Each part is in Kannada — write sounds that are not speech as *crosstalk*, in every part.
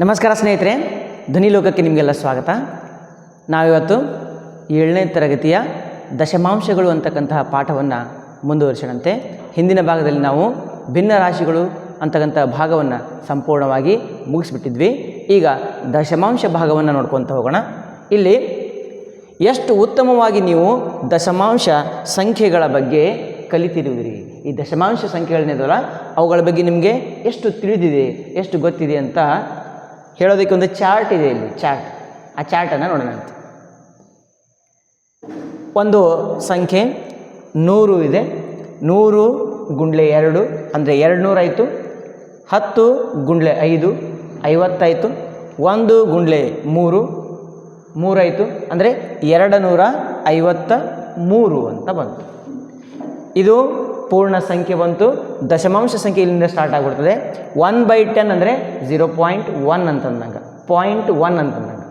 ನಮಸ್ಕಾರ ಸ್ನೇಹಿತರೆ, ಧ್ವನಿ ಲೋಕಕ್ಕೆ ನಿಮಗೆಲ್ಲ ಸ್ವಾಗತ. ನಾವಿವತ್ತು ಏಳನೇ ತರಗತಿಯ ದಶಮಾಂಶಗಳು ಅಂತಕ್ಕಂತಹ ಪಾಠವನ್ನು ಮುಂದುವರಿಸೋಣಂತೆ. ಹಿಂದಿನ ಭಾಗದಲ್ಲಿ ನಾವು ಭಿನ್ನ ರಾಶಿಗಳು ಅಂತಕ್ಕಂಥ ಭಾಗವನ್ನು ಸಂಪೂರ್ಣವಾಗಿ ಮುಗಿಸ್ಬಿಟ್ಟಿದ್ವಿ. ಈಗ ದಶಮಾಂಶ ಭಾಗವನ್ನು ನೋಡ್ಕೊತ ಹೋಗೋಣ. ಇಲ್ಲಿ, ಎಷ್ಟು ಉತ್ತಮವಾಗಿ ನೀವು ದಶಮಾಂಶ ಸಂಖ್ಯೆಗಳ ಬಗ್ಗೆ ಕಲಿತಿರುವಿರಿ. ಈ ದಶಮಾಂಶ ಸಂಖ್ಯೆಗಳನ್ನಿದಲ್ಲ ಅವುಗಳ ಬಗ್ಗೆ ನಿಮಗೆ ಎಷ್ಟು ತಿಳಿದಿದೆ, ಎಷ್ಟು ಗೊತ್ತಿದೆ ಅಂತ ಹೇಳೋದಕ್ಕೆ ಒಂದು ಚಾರ್ಟ್ ಇದೆ ಇಲ್ಲಿ, ಚಾರ್ಟ್. ಆ ಚಾರ್ಟನ್ನು ನೋಡೋಣ ಅಂತ. ಒಂದು ಸಂಖ್ಯೆ ನೂರು ಇದೆ. ನೂರು ಗುಂಡ್ಲೆ ಎರಡು, ಅಂದರೆ ಎರಡು ನೂರಾಯಿತು ಹತ್ತು ಗುಂಡ್ಲೆ ಐದು, ಐವತ್ತಾಯಿತು. ಒಂದು ಗುಂಡ್ಲೆ ಮೂರು ಮೂರಾಯಿತು ಅಂದರೆ ಎರಡು ನೂರ ಐವತ್ತ ಮೂರು ಅಂತ ಬಂತು. ಇದು ಪೂರ್ಣ ಸಂಖ್ಯೆ ಬಂತು. ದಶಮಾಂಶ ಸಂಖ್ಯೆ ಇಲ್ಲಿಂದ ಸ್ಟಾರ್ಟ್ ಆಗಿಬಿಡ್ತದೆ. ಒನ್ ಬೈ ಟೆನ್ ಅಂದರೆ ಝೀರೋ ಪಾಯಿಂಟ್ ಒನ್ ಅಂತಂದಂಗೆ. ಪಾಯಿಂಟ್ ಒನ್ ಅಂತಂದಂಗೆ.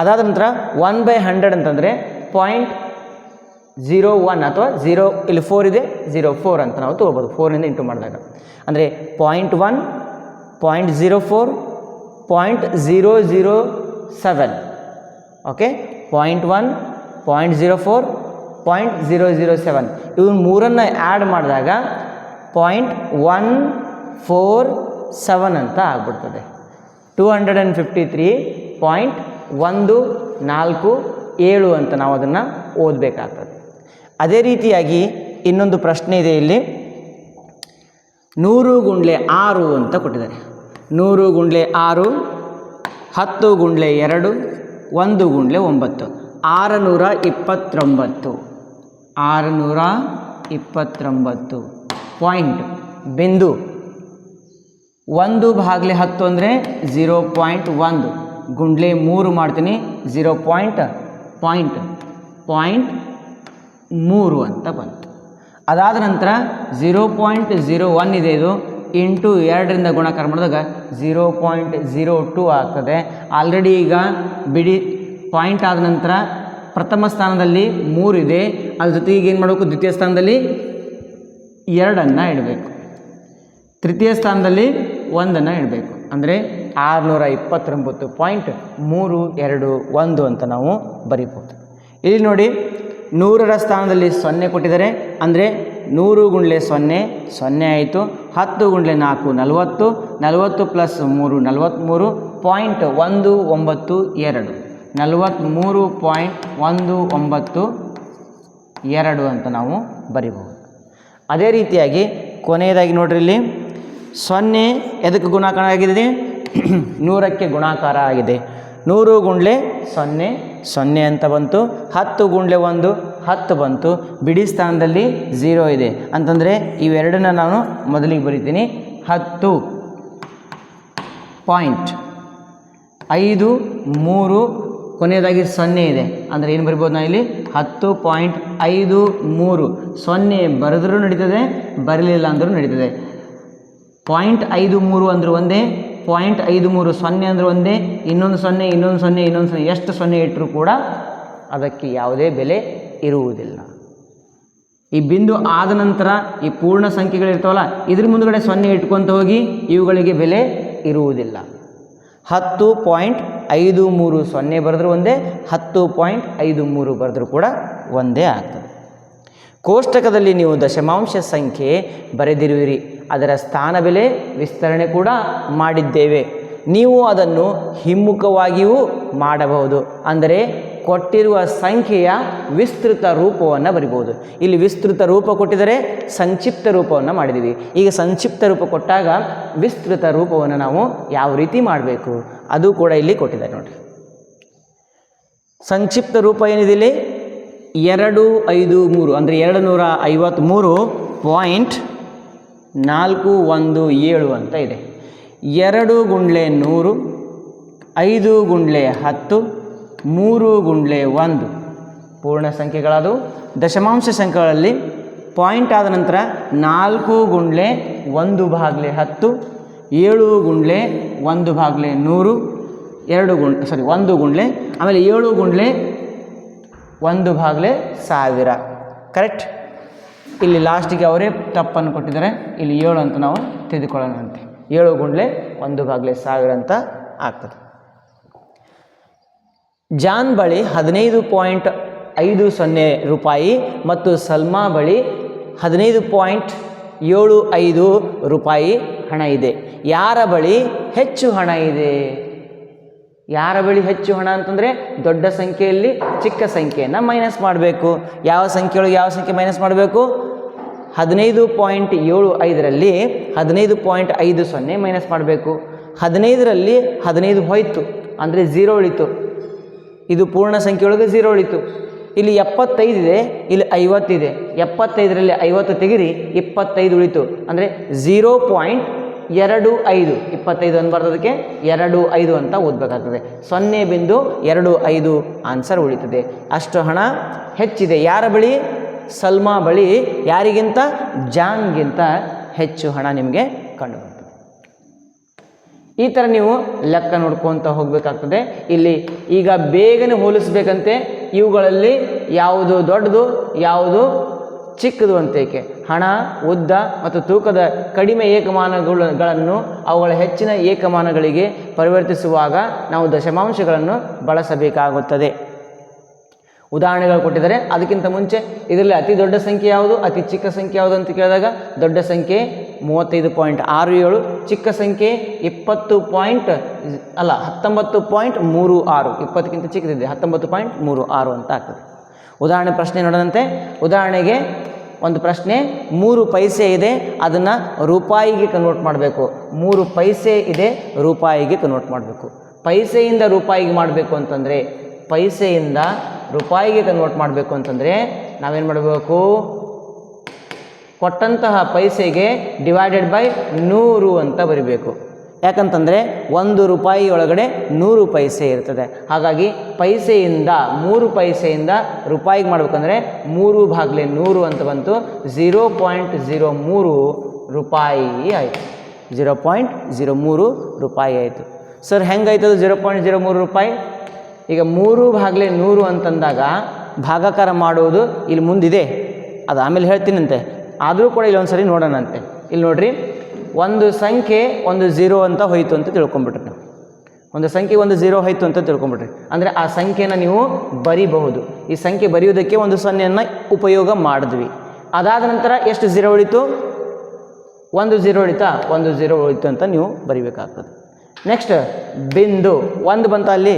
ಅದಾದ ನಂತರ ಒನ್ ಬೈ ಹಂಡ್ರೆಡ್ ಅಂತಂದರೆ ಪಾಯಿಂಟ್ ಝೀರೋ ಒನ್ ಅಥವಾ ಝೀರೋ ಇಲ್ಲಿ ಫೋರ್ ಇದೆ ಝೀರೋ ಫೋರ್ ಅಂತ ನಾವು ತೊಗೋಬೋದು. ಫೋರಿಂದ ಇಂಟು ಮಾಡಿದಾಗ. ಅಂದರೆ point one point zero four point zero zero seven okay point one point zero four point zero zero seven ಇವನ್ನ ಮೂರನ್ನು ಆ್ಯಡ್ ಮಾಡಿದಾಗ ಪಾಯಿಂಟ್ ಒನ್ ಫೋರ್ ಸೆವೆನ್ ಅಂತ ಆಗ್ಬಿಡ್ತದೆ. Two hundred and fifty three point ಒಂದು ನಾಲ್ಕು ಏಳು ಅಂತ ನಾವು ಅದನ್ನು ಓದಬೇಕಾಗ್ತದೆ. ಅದೇ ರೀತಿಯಾಗಿ ಇನ್ನೊಂದು ಪ್ರಶ್ನೆ ಇದೆ ಇಲ್ಲಿ. ನೂರು ಗುಂಡ್ಲೆ ಆರು ಅಂತ ಕೊಟ್ಟಿದ್ದಾರೆ. ನೂರು ಗುಂಡ್ಲೆ ಆರು, ಹತ್ತು ಗುಂಡ್ಲೆ ಎರಡು, ಒಂದು ಗುಂಡ್ಲೆ ಒಂಬತ್ತು, ಆರುನೂರ ಇಪ್ಪತ್ತೊಂಬತ್ತು. ಆರುನೂರ ಇಪ್ಪತ್ತೊಂಬತ್ತು. ಪಾಯಿಂಟ್. ಬಿಂದು. ಒಂದು ಭಾಗಲೆ ಹತ್ತು ಅಂದರೆ ಝೀರೋ ಪಾಯಿಂಟ್ ಒಂದು. ಗುಂಡ್ಲೆ ಮೂರು ಮಾಡ್ತೀನಿ ಝೀರೋ ಪಾಯಿಂಟ್ ಪಾಯಿಂಟ್ ಪಾಯಿಂಟ್ ಮೂರು ಅಂತ ಬಂತು. ಅದಾದ ನಂತರ ಝೀರೋ ಪಾಯಿಂಟ್ ಝೀರೋ ಒನ್ ಇದೆ ಇದು. ಇಂಟು ಎರಡರಿಂದ ಗುಣಕಾರ ಮಾಡಿದಾಗ ಝೀರೋ ಪಾಯಿಂಟ್ ಝೀರೋ ಟು ಆಗ್ತದೆ. ಆಲ್ರೆಡಿ ಈಗ ಬಿಡಿ ಪಾಯಿಂಟ್ ಆದ ನಂತರ ಪ್ರಥಮ ಸ್ಥಾನದಲ್ಲಿ ಮೂರಿದೆ. ಅದ್ರ ಜೊತೆಗೆ ಏನು ಮಾಡಬೇಕು? ದ್ವಿತೀಯ ಸ್ಥಾನದಲ್ಲಿ ಎರಡನ್ನು ಇಡಬೇಕು. ತೃತೀಯ ಸ್ಥಾನದಲ್ಲಿ ಒಂದನ್ನು ಇಡಬೇಕು. ಅಂದರೆ ಆರುನೂರ ಇಪ್ಪತ್ತೊಂಬತ್ತು ಪಾಯಿಂಟ್ ಮೂರು ಎರಡು ಒಂದು ಅಂತ ನಾವು ಬರಿಬೋದು ಇಲ್ಲಿ ನೋಡಿ, ನೂರರ ಸ್ಥಾನದಲ್ಲಿ ಸೊನ್ನೆ ಕೊಟ್ಟಿದ್ದಾರೆ. ಅಂದರೆ ನೂರು ಗುಂಡ್ಲೆ ಸೊನ್ನೆ ಸೊನ್ನೆ ಆಯಿತು. ಹತ್ತು ಗುಂಡ್ಲೆ ನಾಲ್ಕು, ನಲವತ್ತು. ನಲವತ್ತು ಪ್ಲಸ್ ಮೂರು ನಲವತ್ತ್ಮೂರು ಪಾಯಿಂಟ್ ಒಂದು ಒಂಬತ್ತು ಎರಡು. ನಲವತ್ತ್ಮೂರು ಪಾಯಿಂಟ್ ಒಂದು ಒಂಬತ್ತು ಎರಡು ಅಂತ ನಾವು ಬರಿಬಹುದು ಅದೇ ರೀತಿಯಾಗಿ ಕೊನೆಯದಾಗಿ ನೋಡ್ರಿ ಇಲ್ಲಿ. ಸೊನ್ನೆ ಎದಕ್ಕೆ ಗುಣಾಕಾರ ಆಗಿದೆ? *clears throat* ನೂರಕ್ಕೆ ಗುಣಾಕಾರ ಆಗಿದೆ. ನೂರು ಗುಂಡ್ಲೆ ಸೊನ್ನೆ ಸೊನ್ನೆ ಅಂತ ಬಂತು. ಹತ್ತು ಗುಂಡ್ಲೆ ಒಂದು, ಹತ್ತು ಬಂತು. ಬಿಡಿ ಸ್ಥಾನದಲ್ಲಿ ಝೀರೋ ಇದೆ. ಅಂತಂದರೆ ಇವೆರಡನ್ನ ನಾನು ಮೊದಲಿಗೆ ಬರಿತೀನಿ. ಹತ್ತು ಪಾಯಿಂಟ್ ಐದು ಮೂರು ಕೊನೆಯದಾಗಿ ಸೊನ್ನೆ ಇದೆ. ಅಂದರೆ ಏನು ಬರಿಬೋದು ಇಲ್ಲಿ? ಹತ್ತು ಪಾಯಿಂಟ್ ಐದು ಮೂರು. ಸೊನ್ನೆ ಬರೆದ್ರೂ ನಡೀತದೆ, ಬರಲಿಲ್ಲ ಅಂದರೂ ನಡೀತದೆ. ಪಾಯಿಂಟ್ ಐದು ಮೂರು ಅಂದ್ರೆ ಒಂದೇ, ಪಾಯಿಂಟ್ ಐದು ಮೂರು ಸೊನ್ನೆ ಅಂದ್ರೆ ಒಂದೇ, ಇನ್ನೊಂದು ಸೊನ್ನೆ ಇನ್ನೊಂದು ಸೊನ್ನೆ ಇನ್ನೊಂದು ಸೊನ್ನೆ. ಎಷ್ಟು ಸೊನ್ನೆ ಇಟ್ಟರೂ ಕೂಡ ಅದಕ್ಕೆ ಯಾವುದೇ ಬೆಲೆ ಇರುವುದಿಲ್ಲ. ಈ ಬಿಂದು ಆದ ನಂತರ ಈ ಪೂರ್ಣ ಸಂಖ್ಯೆಗಳಿರ್ತಾವಲ್ಲ, ಇದ್ರ ಮುಂದುಗಡೆ ಸೊನ್ನೆ ಇಟ್ಕೊತ ಹೋಗಿ ಇವುಗಳಿಗೆ ಬೆಲೆ ಇರುವುದಿಲ್ಲ. ಹತ್ತು ಪಾಯಿಂಟ್ ಐದು ಮೂರು ಸೊನ್ನೆ ಬರೆದ್ರೂ ಒಂದೇ, ಹತ್ತು ಪಾಯಿಂಟ್ ಐದು ಮೂರು ಬರೆದ್ರೂ ಕೂಡ ಒಂದೇ ಆಗ್ತದೆ. ಕೋಷ್ಟಕದಲ್ಲಿ ನೀವು ದಶಮಾಂಶ ಸಂಖ್ಯೆ ಬರೆದಿರುವಿರಿ, ಅದರ ಸ್ಥಾನ ಬೆಲೆ ವಿಸ್ತರಣೆ ಕೂಡ ಮಾಡಿದ್ದೇವೆ. ನೀವು ಅದನ್ನು ಹಿಮ್ಮುಖವಾಗಿಯೂ ಮಾಡಬಹುದು. ಅಂದರೆ ಕೊಟ್ಟಿರುವ ಸಂಖ್ಯೆಯ ವಿಸ್ತೃತ ರೂಪವನ್ನು ಬರಿಬೋದು. ಇಲ್ಲಿ ವಿಸ್ತೃತ ರೂಪ ಕೊಟ್ಟಿದರೆ ಸಂಕ್ಷಿಪ್ತ ರೂಪವನ್ನು ಮಾಡಿದ್ದೀವಿ. ಈಗ ಸಂಕ್ಷಿಪ್ತ ರೂಪ ಕೊಟ್ಟಾಗ ವಿಸ್ತೃತ ರೂಪವನ್ನು ನಾವು ಯಾವ ರೀತಿ ಮಾಡಬೇಕು? ಅದು ಕೂಡ ಇಲ್ಲಿ ಕೊಟ್ಟಿದ್ದಾರೆ ನೋಡಿರಿ. ಸಂಕ್ಷಿಪ್ತ ರೂಪ ಏನಿದೆ ಇಲ್ಲಿ ಎರಡು, ಐದು, ಮೂರು. ಅಂದರೆ ಎರಡು ನೂರ ಐವತ್ತ್ಮೂರು ಪಾಯಿಂಟ್ ನಾಲ್ಕು, ಒಂದು, ಏಳು ಅಂತ ಇದೆ. ಎರಡು ಗುಂಡ್ಲೆ ನೂರು, ಐದು ಗುಂಡ್ಲೆ ಹತ್ತು ಮೂರು ಗುಂಡ್ಲೆ ಒಂದು. ಪೂರ್ಣ ಸಂಖ್ಯೆಗಳದು ದಶಮಾಂಶ ಸಂಖ್ಯೆಗಳಲ್ಲಿ ಪಾಯಿಂಟ್ ಆದ ನಂತರ ನಾಲ್ಕು ಗುಂಡ್ಲೆ ಒಂದು ಬಾಗ್ಲೆ ಹತ್ತು, ಏಳು ಗುಂಡ್ಲೆ ಒಂದು ಬಾಗ್ಲೆ ನೂರು, ಎರಡು ಗುಂಡ್ ಸಾರಿ ಒಂದು ಗುಂಡ್ಲೆ, ಆಮೇಲೆ ಏಳು ಗುಂಡ್ಲೆ ಒಂದು ಬಾಗ್ಲೆ ಸಾವಿರ. ಕರೆಕ್ಟ್ ಇಲ್ಲಿ ಲಾಸ್ಟಿಗೆ ಅವರೇ ತಪ್ಪನ್ನು ಕೊಟ್ಟಿದ್ದಾರೆ. ಇಲ್ಲಿ ಏಳು ಅಂತ ನಾವು ತೆಗೆದುಕೊಳ್ಳೋಣ ಏಳು ಗುಂಡ್ಲೆ ಒಂದು ಬಾಗ್ಲೆ ಸಾವಿರ ಅಂತ ಆಗ್ತದೆ. ಜಾನ್ ಬಳಿ ಹದಿನೈದು ಪಾಯಿಂಟ್ ಐದು ಸೊನ್ನೆ ರೂಪಾಯಿ ಮತ್ತು ಸಲ್ಮಾ ಬಳಿ ಹದಿನೈದು ಪಾಯಿಂಟ್ ಏಳು ಐದು ರೂಪಾಯಿ ಹಣ ಇದೆ. ಯಾರ ಬಳಿ ಹೆಚ್ಚು ಹಣ ಇದೆ? ಯಾರ ಬಳಿ ಹೆಚ್ಚು ಹಣ ಅಂತಂದರೆ ದೊಡ್ಡ ಸಂಖ್ಯೆಯಲ್ಲಿ ಚಿಕ್ಕ ಸಂಖ್ಯೆಯನ್ನು ಮೈನಸ್ ಮಾಡಬೇಕು. ಯಾವ ಸಂಖ್ಯೆಯೊಳಗೆ ಯಾವ ಸಂಖ್ಯೆ ಮೈನಸ್ ಮಾಡಬೇಕು? ಹದಿನೈದು ಪಾಯಿಂಟ್ ಏಳು ಐದರಲ್ಲಿ ಹದಿನೈದು ಪಾಯಿಂಟ್ ಐದು ಸೊನ್ನೆ ಮೈನಸ್ ಮಾಡಬೇಕು. ಹದಿನೈದರಲ್ಲಿ ಹದಿನೈದು ಹೋಯಿತು, ಅಂದರೆ ಝೀರೋ ಉಳಿತು. ಇದು ಪೂರ್ಣ ಸಂಖ್ಯೆಯೊಳಗೆ ಝೀರೋ ಉಳಿತು ಇಲ್ಲಿ ಎಪ್ಪತ್ತೈದಿದೆ ಇಲ್ಲಿ ಐವತ್ತಿದೆ ಎಪ್ಪತ್ತೈದರಲ್ಲಿ ಐವತ್ತು ತೆಗಿರಿ, ಇಪ್ಪತ್ತೈದು ಉಳಿತು. ಅಂದರೆ ಝೀರೋ ಪಾಯಿಂಟ್ ಎರಡು ಐದು. ಇಪ್ಪತ್ತೈದು ಅನ್ಬಾರ್ದದಕ್ಕೆ ಎರಡು ಐದು ಅಂತ ಓದಬೇಕಾಗ್ತದೆ. ಸೊನ್ನೆ ಬಿಂದು ಎರಡು ಐದು ಆನ್ಸರ್ ಉಳಿತದೆ. ಅಷ್ಟು ಹಣ ಹೆಚ್ಚಿದೆ. ಯಾರ ಬಳಿ? ಸಲ್ಮಾ ಬಳಿ. ಯಾರಿಗಿಂತ? ಜಾಂಗ್ಗಿಂತ ಹೆಚ್ಚು ಹಣ ನಿಮಗೆ ಕಂಡು ಈ ಥರ ನೀವು ಲೆಕ್ಕ ನೋಡ್ಕೊತ ಹೋಗಬೇಕಾಗ್ತದೆ. ಇಲ್ಲಿ ಈಗ ಬೇಗನೆ ಹೋಲಿಸ್ಬೇಕಂತೆ, ಇವುಗಳಲ್ಲಿ ಯಾವುದು ದೊಡ್ಡದು, ಯಾವುದು ಚಿಕ್ಕದು ಅಂತೇಕೆ. ಹಣ, ಉದ್ದ ಮತ್ತು ತೂಕದ ಕಡಿಮೆ ಏಕಮಾನಗಳನ್ನು, ಅವುಗಳ ಹೆಚ್ಚಿನ ಏಕಮಾನಗಳಿಗೆ ಪರಿವರ್ತಿಸುವಾಗ ನಾವು ದಶಮಾಂಶಗಳನ್ನು ಬಳಸಬೇಕಾಗುತ್ತದೆ. ಉದಾಹರಣೆಗಳು ಕೊಟ್ಟಿದ್ದಾರೆ. ಅದಕ್ಕಿಂತ ಮುಂಚೆ ಇದರಲ್ಲಿ ಅತಿ ದೊಡ್ಡ ಸಂಖ್ಯೆ ಯಾವುದು? ಅತಿ ಚಿಕ್ಕ ಸಂಖ್ಯೆ ಯಾವುದು ಅಂತ ಕೇಳಿದಾಗ ದೊಡ್ಡ ಸಂಖ್ಯೆ ಮೂವತ್ತೈದು ಪಾಯಿಂಟ್ ಆರು ಏಳು, ಚಿಕ್ಕ ಸಂಖ್ಯೆ ಇಪ್ಪತ್ತು ಪಾಯಿಂಟ್, ಅಲ್ಲ, ಹತ್ತೊಂಬತ್ತು ಪಾಯಿಂಟ್ ಮೂರು ಆರು, ಇಪ್ಪತ್ತಕ್ಕಿಂತ ಚಿಕ್ಕದಿದೆ, ಹತ್ತೊಂಬತ್ತು ಪಾಯಿಂಟ್ ಮೂರು ಆರು ಅಂತ ಆಗ್ತದೆ. ಉದಾಹರಣೆ ಪ್ರಶ್ನೆ ನೋಡದಂತೆ ಉದಾಹರಣೆಗೆ ಒಂದು ಪ್ರಶ್ನೆ, ಮೂರು ಪೈಸೆ ಇದೆ, ಅದನ್ನು ರೂಪಾಯಿಗೆ ಕನ್ವರ್ಟ್ ಮಾಡಬೇಕು. ಮೂರು ಪೈಸೆ ಇದೆ, ರೂಪಾಯಿಗೆ ಕನ್ವರ್ಟ್ ಮಾಡಬೇಕು. ಪೈಸೆಯಿಂದ ರೂಪಾಯಿಗೆ ಮಾಡಬೇಕು ಅಂತಂದರೆ, ಪೈಸೆಯಿಂದ ರೂಪಾಯಿಗೆ ಕನ್ವರ್ಟ್ ಮಾಡಬೇಕು ಅಂತಂದರೆ ನಾವೇನು ಮಾಡಬೇಕು? ಕೊಟ್ಟಂತಹ ಪೈಸೆಗೆ ಡಿವೈಡೆಡ್ ಬೈ ನೂರು ಅಂತ ಬರಿಬೇಕು. ಯಾಕಂತಂದರೆ ಒಂದು ರೂಪಾಯಿ ಒಳಗಡೆ ನೂರು ಪೈಸೆ ಇರ್ತದೆ. ಹಾಗಾಗಿ ಪೈಸೆಯಿಂದ ಮೂರು ಪೈಸೆಯಿಂದ ರೂಪಾಯಿಗೆ ಮಾಡಬೇಕಂದ್ರೆ ಮೂರು ಭಾಗಲೇ ನೂರು ಅಂತ ಬಂತು. ಝೀರೋ ಪಾಯಿಂಟ್ ಝೀರೋ ಮೂರು ರೂಪಾಯಿ ಆಯಿತು. ಝೀರೋ ಪಾಯಿಂಟ್ ಝೀರೋ ಮೂರು ರೂಪಾಯಿ ಆಯಿತು. ಸರ್ ಹೆಂಗಾಯ್ತದ ಝೀರೋ ಪಾಯಿಂಟ್ ಝೀರೋ ಮೂರು ರೂಪಾಯಿ? ಈಗ ಮೂರು ಭಾಗಲೇ ನೂರು ಅಂತಂದಾಗ ಭಾಗಾಕಾರ ಮಾಡುವುದು ಇಲ್ಲಿ ಮುಂದಿದೆ. ಅದು ಆಮೇಲೆ ಹೇಳ್ತೀನಂತೆ. ಆದರೂ ಕೂಡ ಇಲ್ಲೊಂದು ಸರಿ ನೋಡೋಣಂತೆ. ಇಲ್ಲಿ ನೋಡ್ರಿ, ಒಂದು ಸಂಖ್ಯೆ ಒಂದು ಝೀರೋ ಅಂತ ಹೋಯಿತು ಅಂತ ತಿಳ್ಕೊಂಬಿಟ್ರಿ ನಾವು. ಒಂದು ಸಂಖ್ಯೆ ಒಂದು ಝೀರೋ ಹೋಯಿತು ಅಂತ ತಿಳ್ಕೊಂಬಿಟ್ರಿ ಅಂದರೆ ಆ ಸಂಖ್ಯೆನ ನೀವು ಬರಿಬಹುದು. ಈ ಸಂಖ್ಯೆ ಬರೆಯುವುದಕ್ಕೆ ಒಂದು ಸೊನ್ನೆಯನ್ನು ಉಪಯೋಗ ಮಾಡಿದ್ವಿ. ಅದಾದ ನಂತರ ಎಷ್ಟು ಝೀರೋ ಉಳಿತು? ಒಂದು ಝೀರೋ ಉಳಿತಾ? ಒಂದು ಝೀರೋ ಉಳಿತು ಅಂತ ನೀವು ಬರಿಬೇಕಾಗ್ತದೆ. ನೆಕ್ಸ್ಟ್ ಬಿಂದು. ಒಂದು ಬಂತ ಅಲ್ಲಿ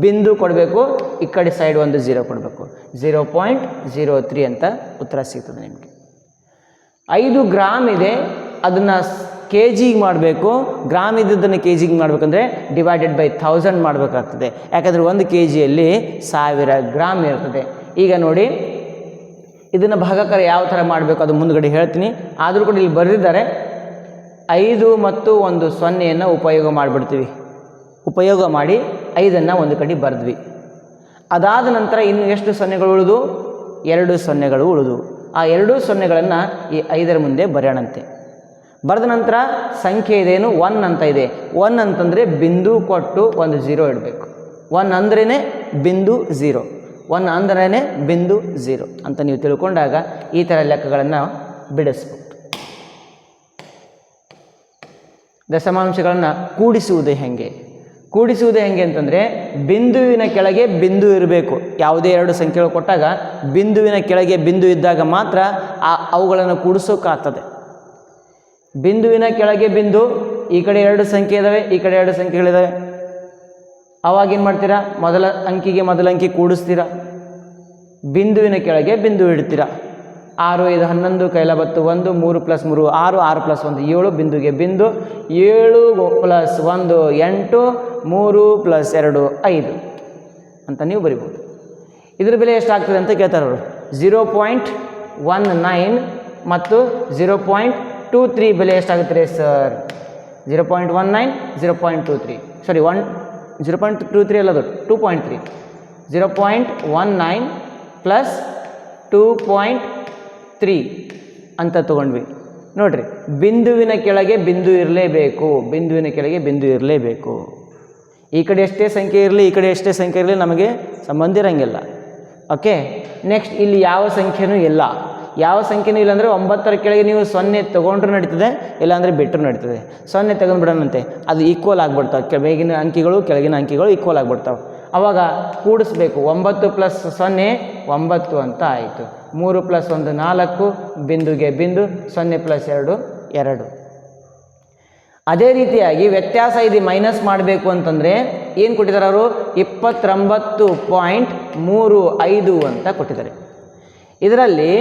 ಬಿಂದು ಕೊಡಬೇಕು. ಈ ಕಡೆ ಸೈಡ್ ಒಂದು ಝೀರೋ ಕೊಡಬೇಕು. ಝೀರೋ ಪಾಯಿಂಟ್ ಝೀರೋ ತ್ರೀ ಅಂತ ಉತ್ತರ ಸಿಗ್ತದೆ ನಿಮಗೆ. ಐದು ಗ್ರಾಮ್ ಇದೆ, ಅದನ್ನು ಕೆ ಜಿಗೆ ಮಾಡಬೇಕು. ಗ್ರಾಮ್ ಇದ್ದದ್ದನ್ನು ಕೆ ಜಿಗೆ ಮಾಡಬೇಕಂದ್ರೆ ಡಿವೈಡೆಡ್ ಬೈ ಥೌಸಂಡ್ ಮಾಡಬೇಕಾಗ್ತದೆ. ಯಾಕಂದರೆ ಒಂದು ಕೆ ಜಿಯಲ್ಲಿ ಸಾವಿರ ಗ್ರಾಮ್ ಇರ್ತದೆ. ಈಗ ನೋಡಿ, ಇದನ್ನು ಭಾಗಕರ ಯಾವ ಥರ ಮಾಡಬೇಕು ಅದು ಮುಂದುಗಡೆ ಹೇಳ್ತೀನಿ. ಆದರೂ ಕೂಡ ಇಲ್ಲಿ ಬರೆದಿದ್ದಾರೆ. ಐದು ಮತ್ತು ಒಂದು ಸೊನ್ನೆಯನ್ನು ಉಪಯೋಗ ಮಾಡಿಬಿಡ್ತೀವಿ. ಉಪಯೋಗ ಮಾಡಿ ಐದನ್ನು ಒಂದು ಕಡೆ ಬರೆದ್ವಿ. ಅದಾದ ನಂತರ ಇನ್ನು ಎಷ್ಟು ಸೊನ್ನೆಗಳು ಉಳಿದು? ಎರಡು ಸೊನ್ನೆಗಳು ಉಳಿದು. ಆ ಎರಡೂ ಸೊನ್ನೆಗಳನ್ನು ಈ ಐದರ ಮುಂದೆ ಬರೆಯೋಣಂತೆ. ಬರೆದ ನಂತರ ಸಂಖ್ಯೆ ಇದೇನು? ಒನ್ ಅಂತ ಇದೆ. ಒನ್ ಅಂತಂದರೆ ಬಿಂದು ಕೊಟ್ಟು ಒಂದು ಝೀರೋ ಇಡಬೇಕು. ಒನ್ ಅಂದ್ರೇ ಬಿಂದು ಝೀರೋ ಒನ್ ಅಂದ್ರೇ ಬಿಂದು ಝೀರೋ ಅಂತ ನೀವು ತಿಳ್ಕೊಂಡಾಗ ಈ ಥರ ಲೆಕ್ಕಗಳನ್ನು ಬಿಡಿಸ್ಬೋದು ದಶಮಾಂಶಗಳನ್ನು ಕೂಡಿಸುವುದು ಹೆಂಗೆ? ಕೂಡಿಸುವುದು ಹೆಂಗೆ ಅಂತಂದರೆ ಬಿಂದುವಿನ ಕೆಳಗೆ ಬಿಂದು ಇರಬೇಕು. ಯಾವುದೇ ಎರಡು ಸಂಖ್ಯೆಗಳು ಕೊಟ್ಟಾಗ ಬಿಂದುವಿನ ಕೆಳಗೆ ಬಿಂದು ಇದ್ದಾಗ ಮಾತ್ರ ಆ ಅವುಗಳನ್ನು ಕೂಡಿಸೋಕ್ಕಾಗ್ತದೆ ಬಿಂದುವಿನ ಕೆಳಗೆ ಬಿಂದು, ಈ ಕಡೆ ಎರಡು ಸಂಖ್ಯೆ ಇದ್ದಾವೆ ಈ ಕಡೆ ಎರಡು ಸಂಖ್ಯೆಗಳಿದ್ದಾವೆ ಅವಾಗ ಏನು ಮಾಡ್ತೀರಾ? ಮೊದಲ ಅಂಕಿಗೆ ಮೊದಲ ಅಂಕಿ ಕೂಡಿಸ್ತೀರಾ. ಬಿಂದುವಿನ ಕೆಳಗೆ ಬಿಂದು ಇಡ್ತೀರಾ. ಆರು, ಐದು, ಹನ್ನೊಂದು, ಕೈಲ ಬತ್ತು, ಒಂದು, ಮೂರು ಪ್ಲಸ್ ಮೂರು, ಆರು ಆರು ಪ್ಲಸ್ ಒಂದು, ಏಳು ಬಿಂದುಗೆ ಬಿಂದು, ಏಳು ಪ್ಲಸ್ ಒಂದು, ಎಂಟು ಮೂರು ಪ್ಲಸ್ ಎರಡು, ಐದು ಅಂತ ನೀವು ಬರಿಬೋದು. ಇದ್ರ ಬೆಲೆ ಎಷ್ಟಾಗ್ತದೆ ಅಂತ ಕೇಳ್ತಾರೆ ಅವರು. ಝೀರೋ ಪಾಯಿಂಟ್ ಒನ್ ನೈನ್ ಮತ್ತು ಝೀರೋ ಪಾಯಿಂಟ್ ಟೂ ತ್ರೀ ಬೆಲೆ ಎಷ್ಟಾಗುತ್ತೆ ರೀ sir? Zero point one nine zero point two three sorry one zero point two three ಅಲ್ಲದು two point three zero point one nine plus two point three ಅಂತ ತೊಗೊಂಡ್ವಿ. ನೋಡಿರಿ, ಬಿಂದುವಿನ ಕೆಳಗೆ ಬಿಂದು ಇರಲೇಬೇಕು, ಬಿಂದುವಿನ ಕೆಳಗೆ ಬಿಂದು ಇರಲೇಬೇಕು. ಈ ಕಡೆ ಎಷ್ಟೇ ಸಂಖ್ಯೆ ಇರಲಿ, ಈ ಕಡೆ ಎಷ್ಟೇ ಸಂಖ್ಯೆ ಇರಲಿ ನಮಗೆ ಸಂಬಂಧ ಇರೋಂಗಿಲ್ಲ. ಓಕೆ ನೆಕ್ಸ್ಟ್ ಇಲ್ಲಿ ಯಾವ ಸಂಖ್ಯೆನೂ ಇಲ್ಲ. ಯಾವ ಸಂಖ್ಯೆನೂ ಇಲ್ಲಾಂದರೆ ಒಂಬತ್ತರ ಕೆಳಗೆ ನೀವು ಸೊನ್ನೆ ತೊಗೊಂಡ್ರೂ ನಡೀತದೆ, ಇಲ್ಲಾಂದರೆ ಬಿಟ್ಟರು ನಡೀತದೆ. ಸೊನ್ನೆ ತಗೊಂಡ್ಬಿಡೋಣಂತೆ. ಅದು ಈಕ್ವಲ್ ಆಗಿಬಿಡ್ತಾವೆ. ಕೆ, ಮೇಗಿನ ಅಂಕಿಗಳು, ಕೆಳಗಿನ ಅಂಕಿಗಳು ಈಕ್ವಲ್ ಆಗಿಬಿಡ್ತಾವೆ. ಅವಾಗ ಕೂಡಿಸ್ಬೇಕು. ಒಂಬತ್ತು ಪ್ಲಸ್ ಸೊನ್ನೆ, ಒಂಬತ್ತು ಅಂತ ಆಯಿತು. ಮೂರು ಪ್ಲಸ್ ಒಂದು ನಾಲ್ಕು, ಬಿಂದುಗೆ ಬಿಂದು, ಸೊನ್ನೆ ಪ್ಲಸ್ ಎರಡು ಎರಡು. ಅದೇ ರೀತಿಯಾಗಿ ವ್ಯತ್ಯಾಸ ಇದು ಮೈನಸ್ ಮಾಡಬೇಕು ಅಂತಂದರೆ ಏನು ಕೊಟ್ಟಿದ್ದಾರೆ ಅವರು? ಇಪ್ಪತ್ತೊಂಬತ್ತು ಪಾಯಿಂಟ್ ಮೂರು ಐದು ಅಂತ ಕೊಟ್ಟಿದ್ದಾರೆ. ಇದರಲ್ಲಿ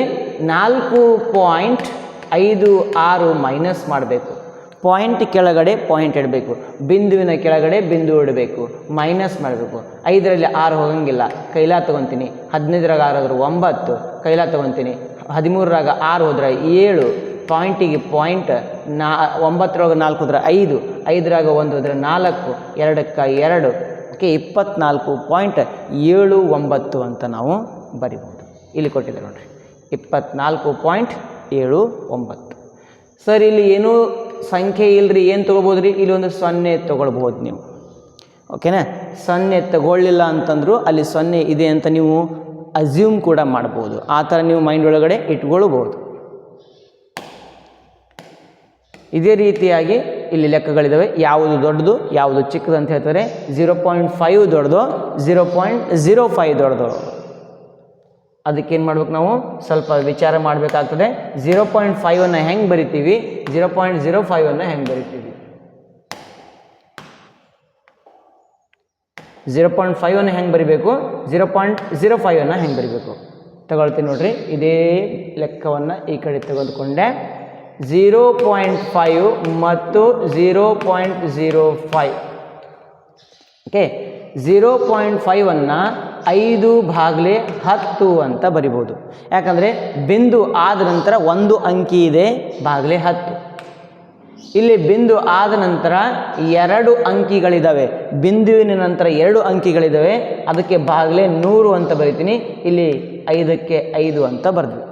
ನಾಲ್ಕು ಪಾಯಿಂಟ್ ಐದು ಆರು ಮೈನಸ್ ಮಾಡಬೇಕು. ಪಾಯಿಂಟ್ ಕೆಳಗಡೆ ಪಾಯಿಂಟ್ ಇಡಬೇಕು. ಬಿಂದುವಿನ ಕೆಳಗಡೆ ಬಿಂದು ಇಡಬೇಕು. ಮೈನಸ್ ಮಾಡಬೇಕು. ಐದರಲ್ಲಿ ಆರು ಹೋಗಂಗಿಲ್ಲ. ಕೈಲಾ ತೊಗೊತೀನಿ. ಹದಿನೈದರಾಗ ಆರು ಹೋದ್ರೆ ಒಂಬತ್ತು. ಕೈಲಾ ತೊಗೊತೀನಿ. ಹದಿಮೂರರಾಗ ಆರು ಹೋದ್ರೆ ಏಳು. ಪಾಯಿಂಟಿಗೆ ಪಾಯಿಂಟ್ ನಾ, ಒಂಬತ್ತರೊಳಗೆ ನಾಲ್ಕು ಹೋದ್ರೆ ಐದು, ಐದರಾಗ ಒಂದು ಹೋದ್ರೆ ನಾಲ್ಕು, ಎರಡಕ್ಕೆ ಎರಡು, ಓಕೆ, ಇಪ್ಪತ್ನಾಲ್ಕು ಪಾಯಿಂಟ್ ಏಳು ಒಂಬತ್ತು ಅಂತ ನಾವು ಬರಿಬೋದು. ಇಲ್ಲಿ ಕೊಟ್ಟಿದ್ದೆ ನೋಡಿರಿ, ಇಪ್ಪತ್ನಾಲ್ಕು ಪಾಯಿಂಟ್ ಏಳು ಒಂಬತ್ತು. ಸರ್, ಇಲ್ಲಿ ಏನೂ ಸಂಖ್ಯೆ ಇಲ್ಲರಿ ಏನು ತೊಗೋಬೋದು ರೀ ಇಲ್ಲಿ ಒಂದು ಸೊನ್ನೆ ತೊಗೊಳ್ಬೋದು ನೀವು. ಓಕೆನಾ? ಸೊನ್ನೆ ತಗೊಳ್ಳಿಲ್ಲ ಅಂತಂದರೂ ಅಲ್ಲಿ ಸೊನ್ನೆ ಇದೆ ಅಂತ ನೀವು ಅಸ್ಯೂಮ್ ಕೂಡ ಮಾಡ್ಬೋದು. ಆ ಥರ ನೀವು ಮೈಂಡ್ ಒಳಗಡೆ ಇಟ್ಕೊಳ್ಬೋದು. ಇದೇ ರೀತಿಯಾಗಿ ಇಲ್ಲಿ ಲೆಕ್ಕಗಳಿದ್ದಾವೆ ಯಾವುದು ದೊಡ್ಡದು, ಯಾವುದು ಚಿಕ್ಕದು ಅಂತ ಹೇಳ್ತಾರೆ. ಝೀರೋ ಪಾಯಿಂಟ್ ಫೈವ್ ದೊಡ್ಡದು ಝೀರೋ ಪಾಯಿಂಟ್ ಝೀರೋ ಫೈವ್ ದೊಡ್ಡದು. ಅದಕ್ಕೇನು ಮಾಡ್ಬೇಕು ನಾವು? ಸ್ವಲ್ಪ ವಿಚಾರ ಮಾಡಬೇಕಾಗ್ತದೆ. ಝೀರೋ ಪಾಯಿಂಟ್ ಫೈವನ್ನು ಹೆಂಗೆ ಬರಿತೀವಿ? ಝೀರೋ ಪಾಯಿಂಟ್ ಝೀರೋ ಫೈವನ್ನು ಹೆಂಗೆ ಬರಿತೀವಿ? ಝೀರೋ ಪಾಯಿಂಟ್ ಫೈವನ್ನು ಹೆಂಗೆ ಬರಿಬೇಕು? ಝೀರೋ ಪಾಯಿಂಟ್ ಝೀರೋ ಫೈವನ್ನು ಹೆಂಗೆ ಬರಿಬೇಕು? ತಗೊಳ್ತೀನಿ ನೋಡ್ರಿ. ಇದೇ ಲೆಕ್ಕವನ್ನು ಈ ಕಡೆ ತೆಗೆದುಕೊಂಡೆ. ಝೀರೋ ಪಾಯಿಂಟ್ ಫೈವ್ ಮತ್ತು zero point zero five okay zero point ಫೈವನ್ನು ಐದು ಬಾಗ್ಲೆ ಹತ್ತು ಅಂತ ಬರಿಬೋದು. ಯಾಕಂದರೆ ಬಿಂದು ಆದ ನಂತರ ಒಂದು ಅಂಕಿ ಇದೆ, ಬಾಗ್ಲೆ ಹತ್ತು. ಇಲ್ಲಿ ಬಿಂದು ಆದ ನಂತರ ಎರಡು ಅಂಕಿಗಳಿದ್ದಾವೆ ಬಿಂದುವಿನ ನಂತರ ಎರಡು ಅಂಕಿಗಳಿದ್ದಾವೆ ಅದಕ್ಕೆ ಬಾಗ್ಲೆ ನೂರು ಅಂತ ಬರಿತೀನಿ. ಇಲ್ಲಿ ಐದಕ್ಕೆ ಐದು ಅಂತ ಬರೆದ್ವಿ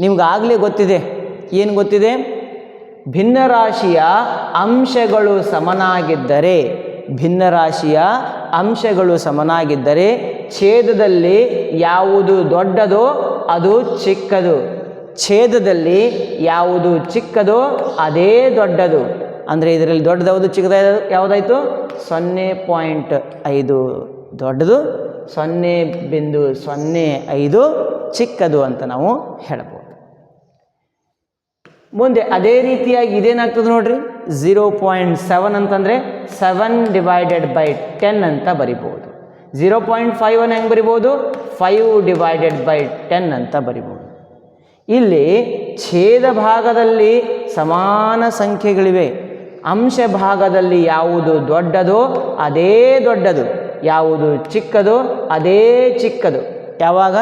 ನಿಮ್ಗಾಗಲೇ ಗೊತ್ತಿದೆ. ಏನು ಗೊತ್ತಿದೆ? ಭಿನ್ನರಾಶಿಯ ಅಂಶಗಳು ಸಮನಾಗಿದ್ದರೆ, ಭಿನ್ನರಾಶಿಯ ಅಂಶಗಳು ಸಮನಾಗಿದ್ದರೆ ಛೇದದಲ್ಲಿ ಯಾವುದು ದೊಡ್ಡದೋ ಅದು ಚಿಕ್ಕದು. ಛೇದದಲ್ಲಿ ಯಾವುದು ಚಿಕ್ಕದೋ ಅದೇ ದೊಡ್ಡದು. ಅಂದರೆ ಇದರಲ್ಲಿ ದೊಡ್ಡದಾವುದು ಚಿಕ್ಕದ ಯಾವುದಾಯಿತು? ಸೊನ್ನೆ ಪಾಯಿಂಟ್ ಐದು ದೊಡ್ಡದು, ಸೊನ್ನೆ ಬಿಂದು ಸೊನ್ನೆ ಐದು ಚಿಕ್ಕದು ಅಂತ ನಾವು ಹೇಳ್ಬೋದು. ಮುಂದೆ ಅದೇ ರೀತಿಯಾಗಿ ಇದೇನಾಗ್ತದೆ ನೋಡ್ರಿ? ಝೀರೋ ಪಾಯಿಂಟ್ ಸೆವೆನ್ ಅಂತಂದರೆ ಸೆವೆನ್ ಡಿವೈಡೆಡ್ ಬೈ ಟೆನ್ ಅಂತ ಬರಿಬೋದು. ಝೀರೋ ಪಾಯಿಂಟ್ ಫೈವನ್ನು ಹೆಂಗೆ ಬರಿಬೋದು? ಫೈವ್ ಡಿವೈಡೆಡ್ ಬೈ ಟೆನ್ ಅಂತ ಬರಿಬೋದು. ಇಲ್ಲಿ ಛೇದ ಭಾಗದಲ್ಲಿ ಸಮಾನ ಸಂಖ್ಯೆಗಳಿವೆ. ಅಂಶ ಭಾಗದಲ್ಲಿ ಯಾವುದು ದೊಡ್ಡದೋ ಅದೇ ದೊಡ್ಡದು. ಯಾವುದು ಚಿಕ್ಕದೋ ಅದೇ ಚಿಕ್ಕದು. ಯಾವಾಗ?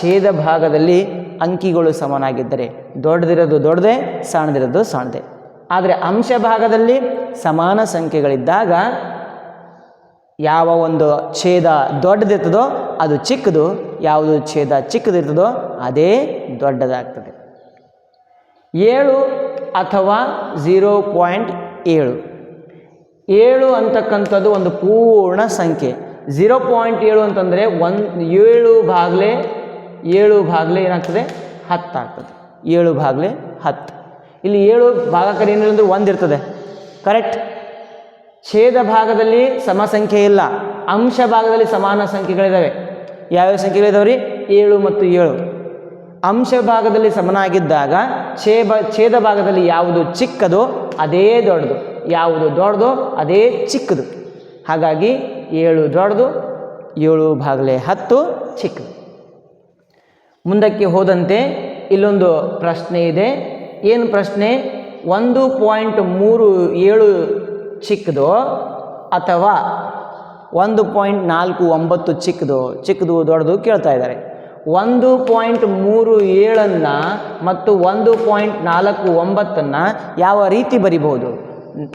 ಛೇದ ಭಾಗದಲ್ಲಿ ಅಂಕಿಗಳು ಸಮನಾಗಿದ್ದರೆ ದೊಡ್ಡದಿರೋದು ದೊಡ್ಡದೇ, ಸಣ್ಣದಿರೋದು ಸಣ್ಣದೇ. ಆದರೆ ಅಂಶ ಭಾಗದಲ್ಲಿ ಸಮಾನ ಸಂಖ್ಯೆಗಳಿದ್ದಾಗ ಯಾವ ಒಂದು ಛೇದ ದೊಡ್ಡದಿರ್ತದೋ ಅದು ಚಿಕ್ಕದು, ಯಾವುದು ಛೇದ ಚಿಕ್ಕದಿರ್ತದೋ ಅದೇ ದೊಡ್ಡದಾಗ್ತದೆ. ಏಳು ಅಥವಾ ಝೀರೋ ಪಾಯಿಂಟ್ ಏಳು. ಏಳು ಅಂತಕ್ಕಂಥದ್ದು ಒಂದು ಪೂರ್ಣ ಸಂಖ್ಯೆ. ಝೀರೋ ಪಾಯಿಂಟ್ ಏಳು ಅಂತಂದರೆ ಒಂದು ಏಳು ಭಾಗಲೆ ಏಳು ಭಾಗಲೇ ಏನಾಗ್ತದೆ? ಹತ್ತು ಆಗ್ತದೆ ಏಳು ಭಾಗಲೇ ಹತ್ತು. ಇಲ್ಲಿ ಏಳು ಭಾಗಕರಿ ಏನಿಲ್ಲ ಒಂದು ಇರ್ತದೆ. ಕರೆಕ್ಟ್ ಛೇದ ಭಾಗದಲ್ಲಿ ಸಮ ಸಂಖ್ಯೆ ಇಲ್ಲ. ಅಂಶ ಭಾಗದಲ್ಲಿ ಸಮಾನ ಸಂಖ್ಯೆಗಳಿದ್ದಾವೆ ಯಾವ್ಯಾವ ಸಂಖ್ಯೆಗಳಿದಾವೆ ರೀ ಏಳು ಮತ್ತು ಏಳು. ಅಂಶ ಭಾಗದಲ್ಲಿ ಸಮನಾಗಿದ್ದಾಗ ಛೇಬ ಛೇದ ಭಾಗದಲ್ಲಿ ಯಾವುದು ಚಿಕ್ಕದೋ ಅದೇ ದೊಡ್ಡದು. ಯಾವುದು ದೊಡ್ಡದೋ ಅದೇ ಚಿಕ್ಕದು. ಹಾಗಾಗಿ ಏಳು ದೊಡ್ಡದು, ಏಳು ಭಾಗಲೇ ಹತ್ತು ಚಿಕ್ಕದು. ಮುಂದಕ್ಕೆ ಹೋದಂತೆ ಇಲ್ಲೊಂದು ಪ್ರಶ್ನೆ ಇದೆ. ಏನು ಪ್ರಶ್ನೆ? ಒಂದು ಪಾಯಿಂಟ್ ಮೂರು ಏಳು ಚಿಕ್ಕದು ಅಥವಾ ಒಂದು ಪಾಯಿಂಟ್ ನಾಲ್ಕು ಒಂಬತ್ತು ಚಿಕ್ಕದು? ಚಿಕ್ಕದು ದೊಡ್ಡದು ಕೇಳ್ತಾ ಇದ್ದಾರೆ. ಒಂದು ಪಾಯಿಂಟ್ ಮೂರು ಏಳನ್ನು ಮತ್ತು ಒಂದು ಪಾಯಿಂಟ್ ನಾಲ್ಕು ಒಂಬತ್ತನ್ನು ಯಾವ ರೀತಿ ಬರಿಬೋದು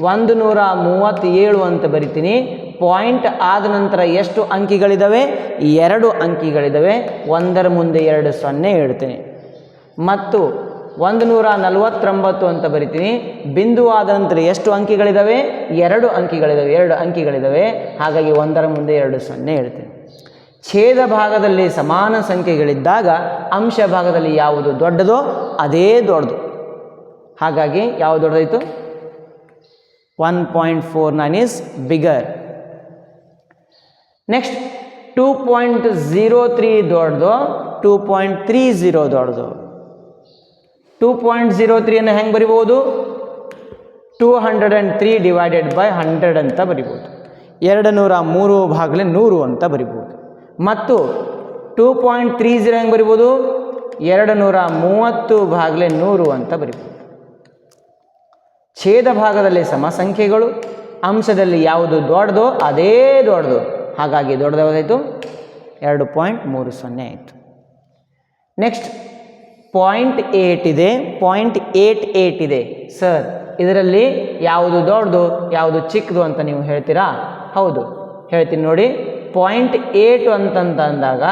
ಒಂದು ನೂರ ಮೂವತ್ತೇಳು ಅಂತ ಬರಿತೀನಿ. ಪಾಯಿಂಟ್ ಆದ ನಂತರ ಎಷ್ಟು ಅಂಕಿಗಳಿದ್ದಾವೆ ಎರಡು ಅಂಕಿಗಳಿದ್ದಾವೆ ಒಂದರ ಮುಂದೆ ಎರಡು ಸೊನ್ನೆ ಇಡ್ತೀನಿ ಮತ್ತು ಒಂದು ನೂರ ನಲವತ್ತೊಂಬತ್ತು ಅಂತ ಬರಿತೀನಿ. ಬಿಂದು ಆದ ನಂತರ ಎಷ್ಟು ಅಂಕಿಗಳಿದ್ದಾವೆ ಎರಡು ಅಂಕಿಗಳಿದ್ದಾವೆ ಎರಡು ಅಂಕಿಗಳಿದ್ದಾವೆ ಹಾಗಾಗಿ ಒಂದರ ಮುಂದೆ ಎರಡು ಸೊನ್ನೆ ಇಡ್ತೀನಿ ಛೇದ ಭಾಗದಲ್ಲಿ ಸಮಾನ ಸಂಖ್ಯೆಗಳಿದ್ದಾಗ ಅಂಶ ಭಾಗದಲ್ಲಿ ಯಾವುದು ದೊಡ್ಡದೋ ಅದೇ ದೊಡ್ಡದು. ಹಾಗಾಗಿ ಯಾವುದು ದೊಡ್ಡದಾಯಿತು? One point four nine is bigger next two point zero three ದೊಡ್ಡದು ಟೂ ಪಾಯಿಂಟ್ ತ್ರೀ ಝೀರೋ ದೊಡ್ಡದು. ಟೂ ಪಾಯಿಂಟ್ ಝೀರೋ ತ್ರೀಯನ್ನು ಹೆಂಗೆ ಬರಿಬೋದು? Two hundred and three divided by hundred ಅಂತ ಬರಿಬೋದು. ಎರಡು ನೂರ ಮೂರು ಭಾಗಲೇ ನೂರು ಅಂತ ಬರಿಬೋದು. ಮತ್ತು ಟೂ ಪಾಯಿಂಟ್ ತ್ರೀ ಝೀರೋ ಹೆಂಗೆ ಬರಿಬೋದು? ಎರಡು ನೂರ ಮೂವತ್ತು ಭಾಗಲೇ ನೂರು ಅಂತ ಬರಿಬೋದು. ಛೇದ ಭಾಗದಲ್ಲಿ ಸಮ ಸಂಖ್ಯೆಗಳು ಅಂಶದಲ್ಲಿ ಯಾವುದು ದೊಡ್ಡದೋ, ಅದೇ ದೊಡ್ಡದು. ಹಾಗಾಗಿ ದೊಡ್ಡದು ಯಾವುದಾಯಿತು? ಎರಡು ಪಾಯಿಂಟ್ ಮೂರು ಸೊನ್ನೆ ಆಯಿತು. ನೆಕ್ಸ್ಟ್ ಪಾಯಿಂಟ್ ಏಟ್ ಇದೆ. ಪಾಯಿಂಟ್ ಏಟ್ ಏಟ್ ಇದೆ. ಸರ್ ಇದರಲ್ಲಿ ಯಾವುದು ದೊಡ್ಡದು, ಯಾವುದು ಚಿಕ್ಕದು ಅಂತ ನೀವು ಹೇಳ್ತೀರಾ? ಹೌದು. ಹೇಳ್ತೀನಿ ನೋಡಿ. ಪಾಯಿಂಟ್ ಏಟು ಅಂತಂತಂದಾಗ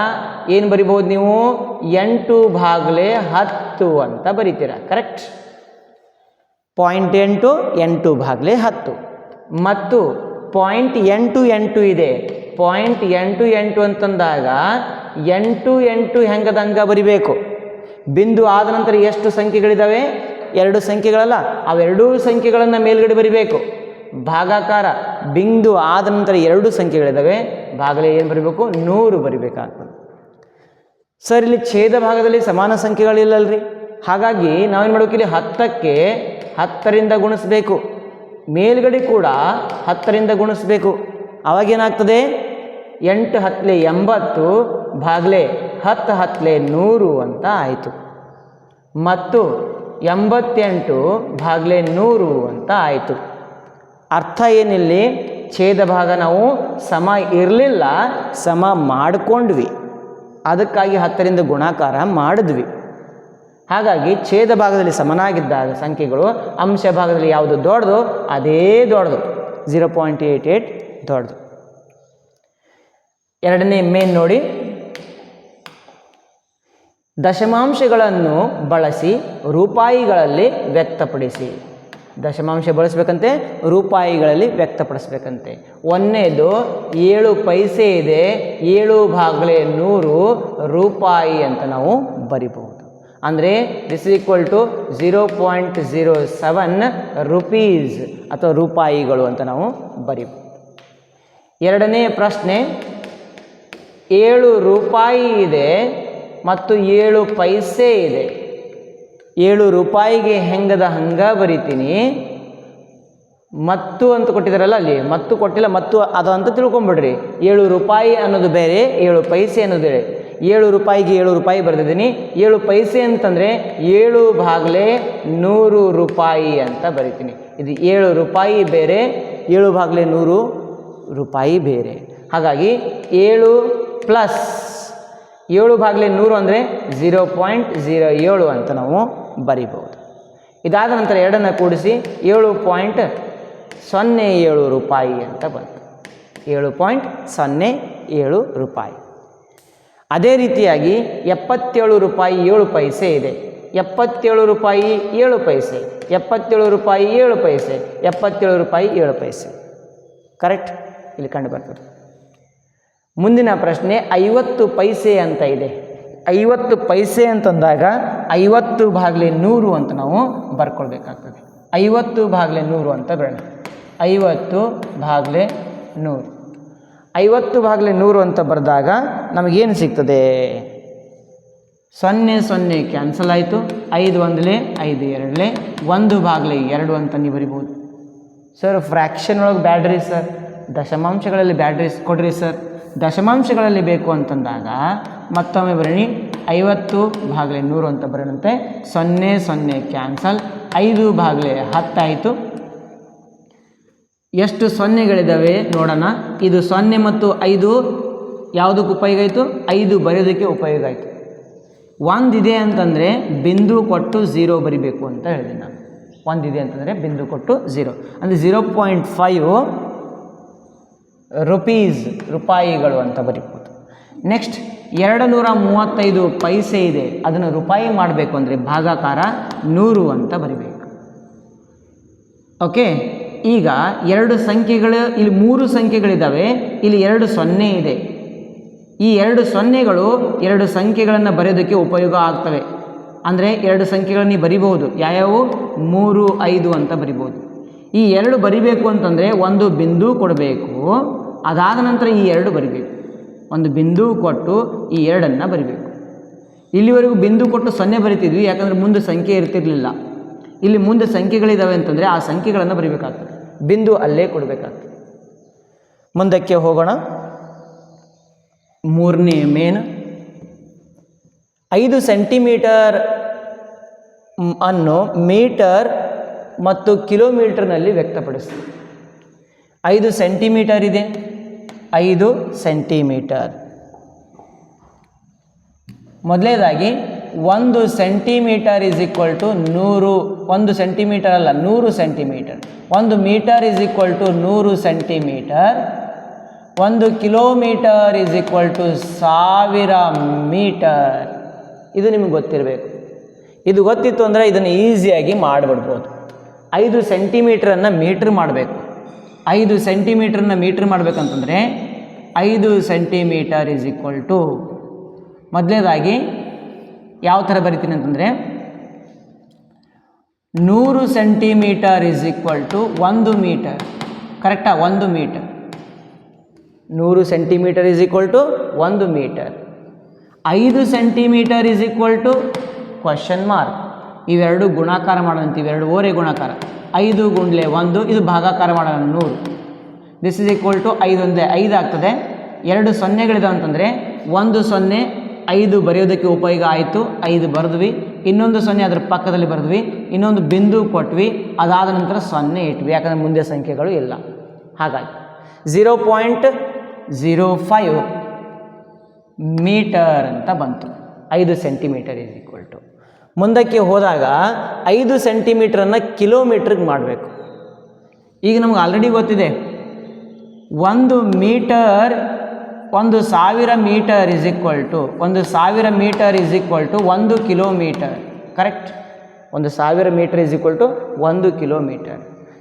ಏನು ಬರಿಬೋದು ನೀವು? ಎಂಟು ಭಾಗಲೆ ಹತ್ತು ಅಂತ ಬರಿತೀರಾ. ಕರೆಕ್ಟ್ ಪಾಯಿಂಟ್ ಎಂಟು ಎಂಟು ಭಾಗಲೆ ಹತ್ತು. ಮತ್ತು ಪಾಯಿಂಟ್ ಎಂಟು ಎಂಟು ಇದೆ. ಪಾಯಿಂಟ್ ಎಂಟು ಎಂಟು ಅಂತಂದಾಗ ಎಂಟು ಎಂಟು ಹೆಂಗದಂಗ ಬರಿಬೇಕು? ಬಿಂದು ಆದ ನಂತರ ಎಷ್ಟು ಸಂಖ್ಯೆಗಳಿದ್ದಾವೆ ಎರಡು ಸಂಖ್ಯೆಗಳಲ್ಲ ಅವೆರಡೂ ಸಂಖ್ಯೆಗಳನ್ನು ಮೇಲ್ಗಡೆ ಬರಿಬೇಕು. ಭಾಗಾಕಾರ, ಬಿಂದು ಆದ ನಂತರ ಎರಡು ಸಂಖ್ಯೆಗಳಿದ್ದಾವೆ ಭಾಗಲೆ ಏನು ಬರಿಬೇಕು? ನೂರು ಬರಿಬೇಕಾಗ್ತದೆ. ಸರ್, ಇಲ್ಲಿ ಛೇದ ಭಾಗದಲ್ಲಿ ಸಮಾನ ಸಂಖ್ಯೆಗಳಿಲ್ಲಲ್ರಿ? ಹಾಗಾಗಿ ನಾವೇನು ಮಾಡಬೇಕು ಇಲ್ಲಿ ಹತ್ತಕ್ಕೆ ಹತ್ತರಿಂದ ಗುಣಿಸ್ಬೇಕು. ಮೇಲ್ಗಡೆ ಕೂಡ ಹತ್ತರಿಂದ ಗುಣಿಸ್ಬೇಕು. ಅವಾಗೇನಾಗ್ತದೆ ಎಂಟು ಹತ್ತಲೆ ಎಂಬತ್ತು ಭಾಗಲೆ ಹತ್ತು ಹತ್ತಲೆ ನೂರು ಅಂತ ಆಯಿತು. ಮತ್ತು ಎಂಬತ್ತೆಂಟು ಭಾಗಲೆ ನೂರು ಅಂತ ಆಯಿತು. ಅರ್ಥ ಏನಿಲ್ಲಿ? ಛೇದ ಭಾಗ ನಾವು ಸಮ ಇರಲಿಲ್ಲ, ಸಮ ಮಾಡಿಕೊಂಡ್ವಿ. ಅದಕ್ಕಾಗಿ ಹತ್ತರಿಂದ ಗುಣಾಕಾರ ಮಾಡಿದ್ವಿ. ಹಾಗಾಗಿ ಛೇದ ಭಾಗದಲ್ಲಿ ಸಮನಾಗಿದ್ದಾಗ ಸಂಖ್ಯೆಗಳು ಅಂಶ ಭಾಗದಲ್ಲಿ ಯಾವುದು ದೊಡ್ಡದು, ಅದೇ ದೊಡ್ಡದು. ಝೀರೋ ಪಾಯಿಂಟ್ ಏಯ್ಟ್ ಏಯ್ಟ್ ದೊಡ್ಡದು. ಎರಡನೇ ಮೇನ್ ನೋಡಿ. ದಶಮಾಂಶಗಳನ್ನು ಬಳಸಿ ರೂಪಾಯಿಗಳಲ್ಲಿ ವ್ಯಕ್ತಪಡಿಸಿ. ದಶಮಾಂಶ ಬಳಸಬೇಕಂತೆ, ರೂಪಾಯಿಗಳಲ್ಲಿ ವ್ಯಕ್ತಪಡಿಸ್ಬೇಕಂತೆ. ಒಂದನೇದು ಏಳು ಪೈಸೆ ಇದೆ, ಏಳು ಭಾಗಲೇ ನೂರು ರೂಪಾಯಿ ಅಂತ ನಾವು ಬರಿಬಹುದು. ಅಂದರೆ this equal to zero point zero seven rupees ಅಥವಾ ರೂಪಾಯಿಗಳು ಅಂತ ನಾವು ಬರಿಬೋದು ಎರಡನೇ ಪ್ರಶ್ನೆ, ಏಳು ರೂಪಾಯಿ ಇದೆ ಮತ್ತು ಏಳು ಪೈಸೆ ಇದೆ. ಏಳು ರೂಪಾಯಿಗೆ ಹೆಂಗದ ಹಂಗ ಬರಿತೀನಿ? ಮತ್ತು ಅಂತ ಕೊಟ್ಟಿದ್ದಾರಲ್ಲ ಅಲ್ಲಿ, ಮತ್ತು ಕೊಟ್ಟಿಲ್ಲ, ಮತ್ತು ಅದು ಅಂತ ತಿಳ್ಕೊಂಬಿಡ್ರಿ. ಏಳು ರೂಪಾಯಿ ಅನ್ನೋದು ಬೇರೆ, ಏಳು ಪೈಸೆ ಅನ್ನೋದು ಬೇರೆ. ಏಳು ರೂಪಾಯಿಗೆ ಏಳು ರೂಪಾಯಿ ಬರೆದಿದ್ದೀನಿ. ಏಳು ಪೈಸೆ ಅಂತಂದರೆ ಏಳು ಭಾಗಲೇ ನೂರು ರೂಪಾಯಿ ಅಂತ ಬರಿತೀನಿ. ಇದು ಏಳು ರೂಪಾಯಿ ಬೇರೆ, ಏಳು ಭಾಗಲೇ ನೂರು ರೂಪಾಯಿ ಬೇರೆ. ಹಾಗಾಗಿ ಏಳು ಪ್ಲಸ್ ಏಳು ಭಾಗಲಿ ನೂರು ಅಂದರೆ ಝೀರೋ ಪಾಯಿಂಟ್ ಝೀರೋ ಏಳು ಅಂತ ನಾವು ಬರಿಬೋದು. ಇದಾದ ನಂತರ ಎರಡನ್ನು ಕೂಡಿಸಿ ಏಳು ಪಾಯಿಂಟ್ ಸೊನ್ನೆ ಏಳು ರೂಪಾಯಿ ಅಂತ ಬಂತು. ಏಳು ಪಾಯಿಂಟ್ ಸೊನ್ನೆ ಏಳು ರೂಪಾಯಿ. ಅದೇ ರೀತಿಯಾಗಿ ಎಪ್ಪತ್ತೇಳು ರೂಪಾಯಿ ಏಳು ಪೈಸೆ ಇದೆ. ಎಪ್ಪತ್ತೇಳು ರೂಪಾಯಿ ಏಳು ಪೈಸೆ, ಎಪ್ಪತ್ತೇಳು ರೂಪಾಯಿ ಏಳು ಪೈಸೆ, ಎಪ್ಪತ್ತೇಳು ರೂಪಾಯಿ ಏಳು ಪೈಸೆ. ಕರೆಕ್ಟ್? ಇಲ್ಲಿ ಕಂಡು ಬರ್ತದೆ. ಮುಂದಿನ ಪ್ರಶ್ನೆ ಐವತ್ತು ಪೈಸೆ ಅಂತ ಇದೆ. ಐವತ್ತು ಪೈಸೆ ಅಂತಂದಾಗ ಐವತ್ತು ಬಾಗಿಲೆ ನೂರು ಅಂತ ನಾವು ಬರ್ಕೊಳ್ಬೇಕಾಗ್ತದೆ. ಐವತ್ತು ಭಾಗಲೆ ನೂರು ಅಂತ ಬೇಡ ಐವತ್ತು ಭಾಗಲೆ ನೂರು. ಐವತ್ತು ಭಾಗಲೆ ನೂರು ಅಂತ ಬರೆದಾಗ ನಮಗೇನು ಸಿಗ್ತದೆ? ಸೊನ್ನೆ ಸೊನ್ನೆ ಕ್ಯಾನ್ಸಲ್ ಆಯಿತು. ಐದು ಒಂದಲೇ ಐದು ಎರಡಲೇ ಒಂದು ಬಾಗಿಲೆ ಎರಡು ಅಂತ ನೀವು ಬರಿಬೋದು. ಸರ್, ಫ್ರ್ಯಾಕ್ಷನ್ ಒಳಗೆ ಬ್ಯಾಡ್ರಿ ಸರ್. ದಶಮಾಂಶಗಳಲ್ಲಿ ಬ್ಯಾಡ್ರಿ ಕೊಡ್ರಿ ಸರ್ ದಶಮಾಂಶಗಳಲ್ಲಿ ಬೇಕು ಅಂತಂದಾಗ ಮತ್ತೊಮ್ಮೆ ಬರೀ ಐವತ್ತು ಭಾಗಲೆ ನೂರು ಅಂತ ಬರೋಣಂತೆ ಸೊನ್ನೆ ಸೊನ್ನೆ ಕ್ಯಾನ್ಸಲ್ ಐದು ಭಾಗಲೆ ಹತ್ತಾಯಿತು. ಎಷ್ಟು ಸೊನ್ನೆಗಳಿದ್ದಾವೆ ನೋಡೋಣ. ಇದು ಸೊನ್ನೆ ಮತ್ತು ಐದು ಯಾವುದಕ್ಕೆ ಉಪಯೋಗ ಆಯಿತು? ಐದು ಬರೆಯೋದಕ್ಕೆ ಉಪಯೋಗ ಆಯಿತು. ಒಂದಿದೆ ಅಂತಂದರೆ ಬಿಂದು ಕೊಟ್ಟು ಝೀರೋ ಬರಿಬೇಕು ಅಂತ ಹೇಳಿದೆ ನಾನು. ಒಂದಿದೆ ಅಂತಂದರೆ ಬಿಂದು ಕೊಟ್ಟು ಝೀರೋ ಅಂದರೆ ಝೀರೋ ಪಾಯಿಂಟ್ ಫೈವ್ ರುಪೀಸ್, ರೂಪಾಯಿಗಳು ಅಂತ ಬರಿಬೋದು. ನೆಕ್ಸ್ಟ್ ಎರಡು ನೂರ ಮೂವತ್ತೈದು ಪೈಸೆ ಇದೆ. ಅದನ್ನು ರೂಪಾಯಿ ಮಾಡಬೇಕು ಅಂದರೆ ಭಾಗಾಕಾರ ನೂರು ಅಂತ ಬರಿಬೇಕು. ಓಕೆ ಈಗ ಎರಡು ಸಂಖ್ಯೆಗಳು, ಇಲ್ಲಿ ಮೂರು ಸಂಖ್ಯೆಗಳಿದ್ದಾವೆ. ಇಲ್ಲಿ ಎರಡು ಸೊನ್ನೆ ಇದೆ. ಈ ಎರಡು ಸೊನ್ನೆಗಳು ಎರಡು ಸಂಖ್ಯೆಗಳನ್ನು ಬರೆಯೋದಕ್ಕೆ ಉಪಯೋಗ ಆಗ್ತವೆ. ಅಂದರೆ ಎರಡು ಸಂಖ್ಯೆಗಳನ್ನು ನೀವು ಬರಿಬಹುದು. ಯಾವ್ಯಾವು? ಮೂರು, ಐದು ಅಂತ ಬರಿಬೋದು. ಈ ಎರಡು ಬರಿಬೇಕು ಅಂತಂದರೆ ಒಂದು ಬಿಂದು ಕೊಡಬೇಕು. ಅದಾದ ನಂತರ ಈ ಎರಡು ಬರಿಬೇಕು. ಒಂದು ಬಿಂದು ಕೊಟ್ಟು ಈ ಎರಡನ್ನು ಬರಿಬೇಕು. ಇಲ್ಲಿವರೆಗೂ ಬಿಂದು ಕೊಟ್ಟು ಸೊನ್ನೆ ಬರಿತಿದ್ವಿ, ಯಾಕಂದರೆ ಮುಂದೆ ಸಂಖ್ಯೆ ಇರ್ತಿರಲಿಲ್ಲ. ಇಲ್ಲಿ ಮುಂದೆ ಸಂಖ್ಯೆಗಳಿದ್ದಾವೆ ಅಂತಂದರೆ ಆ ಸಂಖ್ಯೆಗಳನ್ನು ಬರಿಬೇಕಾಗ್ತದೆ. ಬಿಂದು ಅಲ್ಲೇ ಕೊಡಬೇಕಾಗ್ತದೆ. ಮುಂದಕ್ಕೆ ಹೋಗೋಣ. ಮೂರನೇ ಮೇನ್. ಐದು ಸೆಂಟಿಮೀಟರ್ ಅನ್ನು ಮೀಟರ್ ಮತ್ತು ಕಿಲೋಮೀಟರ್ನಲ್ಲಿ ವ್ಯಕ್ತಪಡಿಸ್ತೀವಿ. ಐದು ಸೆಂಟಿಮೀಟರ್ ಇದೆ. ಐದು ಸೆಂಟಿಮೀಟರ್. ಮೊದಲೇದಾಗಿ, ಒಂದು ಸೆಂಟಿಮೀಟರ್ ಇಸ್ ಈಕ್ವಲ್ ಟು ನೂರು, ಒಂದು ಸೆಂಟಿಮೀಟರ್ ಅಲ್ಲ, ನೂರು ಸೆಂಟಿಮೀಟರ್. ಒಂದು ಮೀಟರ್ ಇಸ್ ಈಕ್ವಲ್ ಟು ನೂರು ಸೆಂಟಿಮೀಟರ್. ಒಂದು ಕಿಲೋಮೀಟರ್ ಇಸ್ ಈಕ್ವಲ್ ಟು ಸಾವಿರ ಮೀಟರ್. ಇದು ನಿಮಗೆ ಗೊತ್ತಿರಬೇಕು. ಇದು ಗೊತ್ತಿತ್ತು ಅಂದರೆ ಇದನ್ನು ಈಸಿಯಾಗಿ ಮಾಡಿಬಿಡ್ಬೋದು. ಐದು ಸೆಂಟಿಮೀಟ್ರನ್ನು ಮೀಟ್ರ್ ಮಾಡಬೇಕು. ಐದು ಸೆಂಟಿಮೀಟ್ರನ್ನ ಮೀಟ್ರ್ ಮಾಡಬೇಕಂತಂದರೆ ಐದು ಸೆಂಟಿಮೀಟರ್ ಇಸ್ ಈಕ್ವಲ್ ಟು ಮೊದಲನೇದಾಗಿ ಯಾವ ಥರ ಬರಿತೀನಿ ಅಂತಂದರೆ ನೂರು ಸೆಂಟಿಮೀಟರ್ ಇಸ್ ಈಕ್ವಲ್ ಟು ಒಂದು ಮೀಟರ್. ಕರೆಕ್ಟಾ? ಒಂದು ಮೀಟರ್. ನೂರು ಸೆಂಟಿಮೀಟರ್ ಇಸ್ ಈಕ್ವಲ್ ಟು ಒಂದು ಮೀಟರ್. ಐದು centimetre is equal to question mark ಇವೆರಡು ಗುಣಾಕಾರ ಮಾಡೋಂತ ಇವೆರಡು ಓರೆ ಗುಣಾಕಾರ. ಐದು ಗುಂಡ್ಲೆ ಒಂದು. ಇದು ಭಾಗಾಕಾರ ಮಾಡೋಣ, ನೂರು. ದಿಸ್ ಇಸ್ ಈಕ್ವಲ್ ಟು ಐದು ಒಂದೇ ಐದು ಆಗ್ತದೆ. ಎರಡು ಸೊನ್ನೆಗಳಿದಾವೆ ಅಂತಂದರೆ ಒಂದು ಸೊನ್ನೆ, ಐದು ಬರೆಯೋದಕ್ಕೆ ಉಪಯೋಗ ಆಯಿತು. ಐದು ಬರೆದ್ವಿ. ಇನ್ನೊಂದು ಸೊನ್ನೆ ಅದರ ಪಕ್ಕದಲ್ಲಿ ಬರೆದ್ವಿ. ಇನ್ನೊಂದು ಬಿಂದು ಕೊಟ್ವಿ. ಅದಾದ ನಂತರ ಸೊನ್ನೆ ಇಟ್ವಿ. ಯಾಕಂದರೆ ಮುಂದೆ ಸಂಖ್ಯೆಗಳು ಇಲ್ಲ. ಹಾಗಾಗಿ zero point zero five metre ಅಂತ ಬಂತು. ಐದು ಸೆಂಟಿಮೀಟರ್ ಈಸ್ ಈಕ್ವಲ್ ಟು ಮುಂದಕ್ಕೆ ಹೋದಾಗ ಐದು ಸೆಂಟಿಮೀಟ್ರನ್ನು ಕಿಲೋಮೀಟ್ರಿಗೆ ಮಾಡಬೇಕು. ಈಗ ನಮ್ಗೆ ಆಲ್ರೆಡಿ ಗೊತ್ತಿದೆ. ಒಂದು ಮೀಟರ್, ಒಂದು ಸಾವಿರ ಮೀಟರ್ ಇಸ್ ಈಕ್ವಲ್ ಟು ಒಂದು ಸಾವಿರ ಮೀಟರ್ ಇಸ್ ಈಕ್ವಲ್ ಟು ಒಂದು ಕಿಲೋಮೀಟರ್. ಕರೆಕ್ಟ್ ಒಂದು ಸಾವಿರ ಮೀಟರ್ ಇಸ್ ಈಕ್ವಲ್ ಟು ಒಂದು ಕಿಲೋಮೀಟರ್.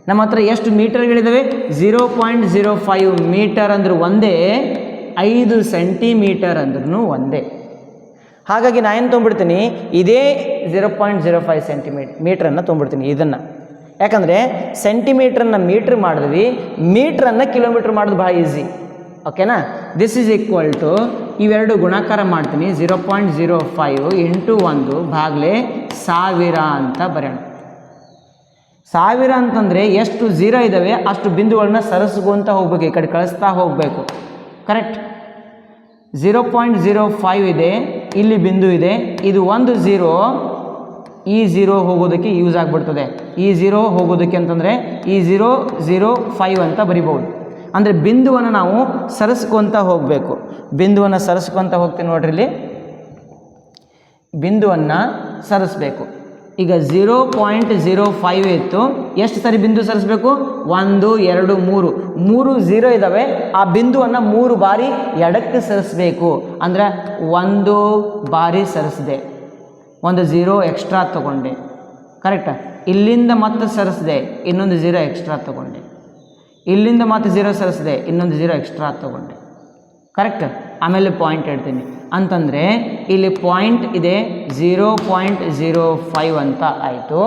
ನಮ್ಮ ಹತ್ರ ಎಷ್ಟು ಮೀಟರ್ಗಳಿದ್ದಾವೆ zero point zero five metre ಅಂದ್ರೆ ಒಂದೇ, ಐದು ಸೆಂಟಿಮೀಟರ್ ಅಂದ್ರೂ ಒಂದೇ. ಹಾಗಾಗಿ ನಾನು ಏನು ತೊಗೊಂಬಿಡ್ತೀನಿ ಇದೇ zero point zero five centimetre ಮೀಟ್ರನ್ನು ತೊಗೊಂಬಿಡ್ತೀನಿ ಇದನ್ನು. ಯಾಕಂದರೆ ಸೆಂಟಿಮೀಟ್ರನ್ನು ಮೀಟ್ರ್ ಮಾಡಿದ್ವಿ ಮೀಟ್ರನ್ನು ಕಿಲೋಮೀಟ್ರ್ ಮಾಡೋದು ಭಾಳ ಈಸಿ ಓಕೆನಾ ದಿಸ್ ಈಸ್ ಈಕ್ವಲ್ ಟು ಇವೆರಡು ಗುಣಾಕಾರ ಮಾಡ್ತೀನಿ zero point zero five into ಒಂದು ಭಾಗಲೇ ಸಾವಿರ ಅಂತ ಬರೆಯೋಣ. ಸಾವಿರ ಅಂತಂದರೆ ಎಷ್ಟು ಝೀರೋ ಇದ್ದಾವೆ ಅಷ್ಟು ಬಿಂದುಗಳನ್ನ ಸರಸ್ಕೊಂತ ಹೋಗ್ಬೇಕು, ಈ ಕಡೆ ಕಳಿಸ್ತಾ ಹೋಗಬೇಕು. Correct zero point zero five ಇದೆ ಇಲ್ಲಿ ಬಿಂದು ಇದೆ. ಇದು ಒಂದು ಝೀರೋ ಈ ಝೀರೋ ಹೋಗೋದಕ್ಕೆ ಯೂಸ್ ಆಗಿಬಿಡ್ತದೆ. ಈ ಝೀರೋ ಹೋಗೋದಕ್ಕೆ ಅಂತಂದರೆ ಈ ಝೀರೋ ಝೀರೋ ಫೈವ್ ಅಂತ ಬರಿಬೋದು ಅಂದರೆ ಬಿಂದುವನ್ನು ನಾವು ಸರಿಸ್ಕೊತ ಹೋಗಬೇಕು. ಬಿಂದುವನ್ನು ಸರಿಸ್ಕೊತ ಹೋಗ್ತೀನಿ ನೋಡ್ರಿ ಇಲ್ಲಿ. ಬಿಂದುವನ್ನು ಸರಿಸ್ಬೇಕು. ಈಗ ಝೀರೋ ಪಾಯಿಂಟ್ ಝೀರೋ ಫೈವ್ ಇತ್ತು. ಎಷ್ಟು ಸರಿ ಬಿಂದು ಸರಿಸ್ಬೇಕು? ಒಂದು, ಎರಡು, ಮೂರು. ಮೂರು ಝೀರೋ ಇದ್ದಾವೆ ಆ ಬಿಂದುವನ್ನು ಮೂರು ಬಾರಿ ಎಡಕ್ಕೆ ಸರಿಸ್ಬೇಕು. ಅಂದರೆ ಒಂದು ಬಾರಿ ಸರಿಸಿದೆ. ಒಂದು ಝೀರೋ ಎಕ್ಸ್ಟ್ರಾ ತೊಗೊಂಡೆ. ಕರೆಕ್ಟ ಇಲ್ಲಿಂದ ಮತ್ತೆ ಸರಿಸಿದೆ. ಇನ್ನೊಂದು ಝೀರೋ ಎಕ್ಸ್ಟ್ರಾ ತೊಗೊಂಡೆ. ಇಲ್ಲಿಂದ ಮತ್ತೆ ಝೀರೋ ಸರಿಸಿದೆ. ಇನ್ನೊಂದು ಝೀರೋ ಎಕ್ಸ್ಟ್ರಾ ತೊಗೊಂಡೆ. ಕರೆಕ್ಟ್ ಆಮೇಲೆ ಪಾಯಿಂಟ್ ಹೇಳ್ತೀನಿ. ಅಂತಂದರೆ ಇಲ್ಲಿ ಪಾಯಿಂಟ್ ಇದೆ ಝೀರೋ ಪಾಯಿಂಟ್ ಝೀರೋ ಫೈವ್ ಅಂತ ಆಯಿತು.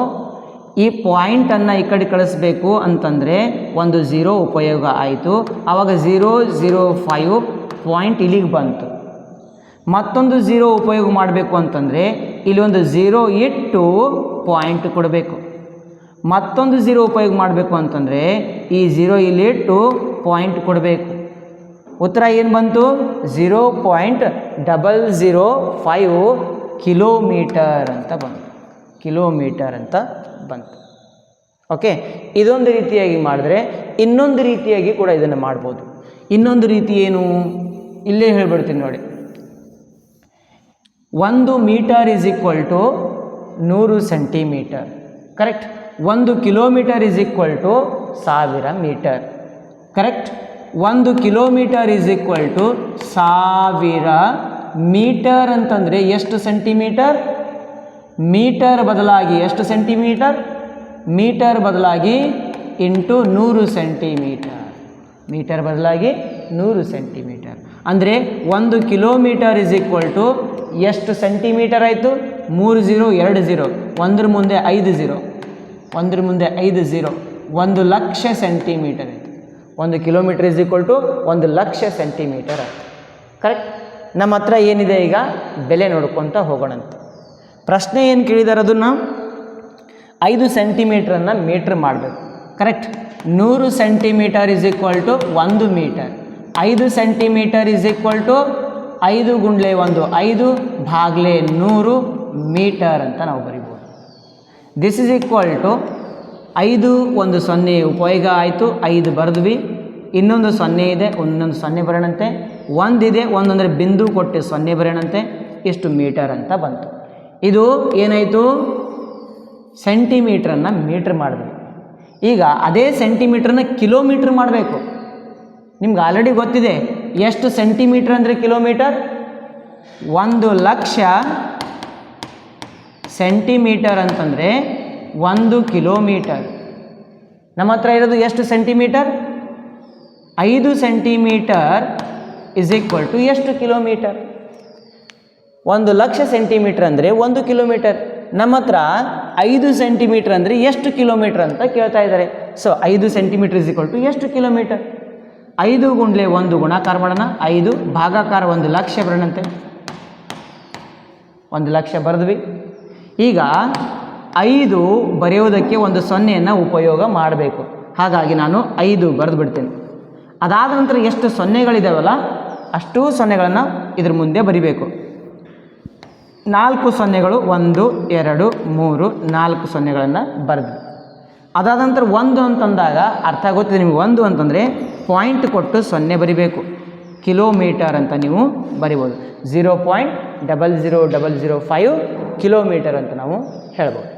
ಈ ಪಾಯಿಂಟನ್ನು ಈ ಕಡೆ ಕಳಿಸ್ಬೇಕು ಅಂತಂದರೆ ಒಂದು ಝೀರೋ ಉಪಯೋಗ ಆಯಿತು. ಆವಾಗ ಝೀರೋ ಝೀರೋ ಫೈವ್ ಪಾಯಿಂಟ್ ಇಲ್ಲಿಗೆ ಬಂತು. ಮತ್ತೊಂದು ಝೀರೋ ಉಪಯೋಗ ಮಾಡಬೇಕು ಅಂತಂದರೆ ಇಲ್ಲಿ ಒಂದು ಝೀರೋ ಇಟ್ಟು ಪಾಯಿಂಟ್ ಕೊಡಬೇಕು. ಮತ್ತೊಂದು ಝೀರೋ ಉಪಯೋಗ ಮಾಡಬೇಕು ಅಂತಂದರೆ ಈ ಝೀರೋ ಇಲ್ಲಿಟ್ಟು ಪಾಯಿಂಟ್ ಕೊಡಬೇಕು. ಉತ್ತರ ಏನು ಬಂತು? Zero point double zero five kilometre ಅಂತ ಬಂತು. ಕಿಲೋಮೀಟರ್ ಅಂತ ಬಂತು. ಓಕೆ, ಇದೊಂದು ರೀತಿಯಾಗಿ ಮಾಡಿದ್ರೆ ಇನ್ನೊಂದು ರೀತಿಯಾಗಿ ಕೂಡ ಇದನ್ನು ಮಾಡ್ಬೋದು. ಇನ್ನೊಂದು ರೀತಿ ಏನು? ಇಲ್ಲೇ ಹೇಳ್ಬಿಡ್ತೀನಿ ನೋಡಿ. ಒಂದು ಮೀಟರ್ ಇಸ್ ಈಕ್ವಲ್ ಟು ನೂರು ಸೆಂಟಿಮೀಟರ್. ಕರೆಕ್ಟ್ ಒಂದು ಕಿಲೋಮೀಟರ್ ಇಸ್ ಈಕ್ವಲ್ ಟು ಸಾವಿರ ಮೀಟರ್. ಕರೆಕ್ಟ್ ಒಂದು ಕಿಲೋಮೀಟರ್ ಈಸ್ ಈಕ್ವಲ್ ಟು ಸಾವಿರ ಮೀಟರ್ ಅಂತಂದರೆ ಎಷ್ಟು ಸೆಂಟಿಮೀಟರ್? ಮೀಟರ್ ಬದಲಾಗಿ ಎಷ್ಟು ಸೆಂಟಿಮೀಟರ್? ಮೀಟರ್ ಬದಲಾಗಿ ಇಂಟು ನೂರು ಸೆಂಟಿಮೀಟರ್. ಮೀಟರ್ ಬದಲಾಗಿ ನೂರು ಸೆಂಟಿಮೀಟರ್. ಅಂದರೆ ಒಂದು ಕಿಲೋಮೀಟರ್ ಇಸ್ ಈಕ್ವಲ್ ಟು ಎಷ್ಟು ಸೆಂಟಿಮೀಟರ್ ಆಯಿತು? ಮೂರು ಝೀರೋ ಎರಡು ಝೀರೋ ಒಂದ್ರ ಮುಂದೆ ಐದು ಝೀರೋ ಒಂದ್ರ ಮುಂದೆ ಐದು ಝೀರೋ ಒಂದು ಲಕ್ಷ ಸೆಂಟಿಮೀಟರ್ ಒಂದು ಕಿಲೋಮೀಟರ್ ಇಸ್ ಈಕ್ವಲ್ ಟು ಒಂದು ಲಕ್ಷ ಸೆಂಟಿಮೀಟರ್ ಕರೆಕ್ಟ್ ನಮ್ಮ ಹತ್ರ ಏನಿದೆ ಈಗ? ಬೆಲೆ ನೋಡ್ಕೊತ ಹೋಗೋಣಂತೆ. ಪ್ರಶ್ನೆ ಏನು ಕೇಳಿದಾರೆ ಅದನ್ನು? ಐದು ಸೆಂಟಿಮೀಟ್ರನ್ನು ಮೀಟ್ರ್ ಮಾಡಬೇಕು. ಕರೆಕ್ಟ್ ನೂರು ಸೆಂಟಿಮೀಟರ್ ಇಸ್ ಈಕ್ವಲ್ ಟು ಒಂದು ಮೀಟರ್ ಐದು ಸೆಂಟಿಮೀಟರ್ ಇಸ್ ಈಕ್ವಲ್ ಟು ಐದು ಗುಂಡ್ಲೆ ಒಂದು, ಐದು ಭಾಗ್ಲೆ ನೂರು ಮೀಟರ್ ಅಂತ ನಾವು ಬರಿಬೋದು. ದಿಸ್ ಇಸ್ ಈಕ್ವಲ್ ಟು ಐದು, ಒಂದು ಸೊನ್ನೆ ಉಪಯೋಗ ಆಯಿತು, ಐದು ಬರೆದ್ವಿ. ಇನ್ನೊಂದು ಸೊನ್ನೆ ಇದೆ, ಒಂದೊಂದು ಸೊನ್ನೆ ಬರೋಣಂತೆ ಒಂದಿದೆ, ಒಂದೊಂದರೆ ಬಿಂದು ಕೊಟ್ಟು ಸೊನ್ನೆ ಬರೋಣಂತೆ ಇಷ್ಟು ಮೀಟರ್ ಅಂತ ಬಂತು. ಇದು ಏನಾಯಿತು? ಸೆಂಟಿಮೀಟ್ರನ್ನು ಮೀಟ್ರ್ ಮಾಡಿದ್ವಿ. ಈಗ ಅದೇ ಸೆಂಟಿಮೀಟ್ರನ್ನ ಕಿಲೋಮೀಟ್ರ್ ಮಾಡಬೇಕು. ನಿಮ್ಗೆ ಆಲ್ರೆಡಿ ಗೊತ್ತಿದೆ, ಎಷ್ಟು ಸೆಂಟಿಮೀಟ್ರ್ ಅಂದರೆ ಕಿಲೋಮೀಟರ್? ಒಂದು ಲಕ್ಷ ಸೆಂಟಿಮೀಟರ್ ಅಂತಂದರೆ ಒಂದು ಕಿಲೋಮೀಟರ್. ನಮ್ಮ ಹತ್ರ ಇರೋದು ಎಷ್ಟು ಸೆಂಟಿಮೀಟರ್? ಐದು ಸೆಂಟಿಮೀಟರ್ ಇಸ್ ಈಕ್ವಲ್ ಟು ಎಷ್ಟು ಕಿಲೋಮೀಟರ್? ಒಂದು ಲಕ್ಷ ಸೆಂಟಿಮೀಟರ್ ಅಂದರೆ ಒಂದು ಕಿಲೋಮೀಟರ್. ನಮ್ಮ ಹತ್ರ ಐದು ಸೆಂಟಿಮೀಟರ್ ಅಂದರೆ ಎಷ್ಟು ಕಿಲೋಮೀಟರ್ ಅಂತ ಕೇಳ್ತಾ ಇದ್ದಾರೆ. ಸೊ ಐದು ಸೆಂಟಿಮೀಟರ್ ಇಸ್ ಈಕ್ವಲ್ ಟು ಎಷ್ಟು ಕಿಲೋಮೀಟರ್? ಐದು ಗುಂಡ್ಲೆ ಒಂದು ಗುಣಾಕಾರ ಮಾಡೋಣ. ಐದು ಭಾಗಾಕಾರ ಒಂದು ಲಕ್ಷ ಬರೋಣಂತೆ. ಒಂದು ಲಕ್ಷ ಬರೆದ್ವಿ. ಈಗ ಐದು ಬರೆಯೋದಕ್ಕೆ ಒಂದು ಸೊನ್ನೆಯನ್ನು ಉಪಯೋಗ ಮಾಡಬೇಕು. ಹಾಗಾಗಿ ನಾನು ಐದು ಬರೆದು ಬಿಡ್ತೇನೆ ಅದಾದ ನಂತರ ಎಷ್ಟು ಸೊನ್ನೆಗಳಿದಾವಲ್ಲ, ಅಷ್ಟೂ ಸೊನ್ನೆಗಳನ್ನು ಇದ್ರ ಮುಂದೆ ಬರಿಬೇಕು. ನಾಲ್ಕು ಸೊನ್ನೆಗಳು ಒಂದು, ಎರಡು, ಮೂರು, ನಾಲ್ಕು ಸೊನ್ನೆಗಳನ್ನು ಬರೆದು. ಅದಾದ ನಂತರ ಒಂದು ಅಂತಂದಾಗ ಅರ್ಥ ಆಗುತ್ತೆ ನಿಮಗೆ ಒಂದು ಅಂತಂದರೆ ಪಾಯಿಂಟ್ ಕೊಟ್ಟು ಸೊನ್ನೆ ಬರಿಬೇಕು. ಕಿಲೋಮೀಟರ್ ಅಂತ ನೀವು ಬರಿಬೋದು. Zero point double zero double zero five kilometre ಅಂತ ನಾವು ಹೇಳ್ಬೋದು.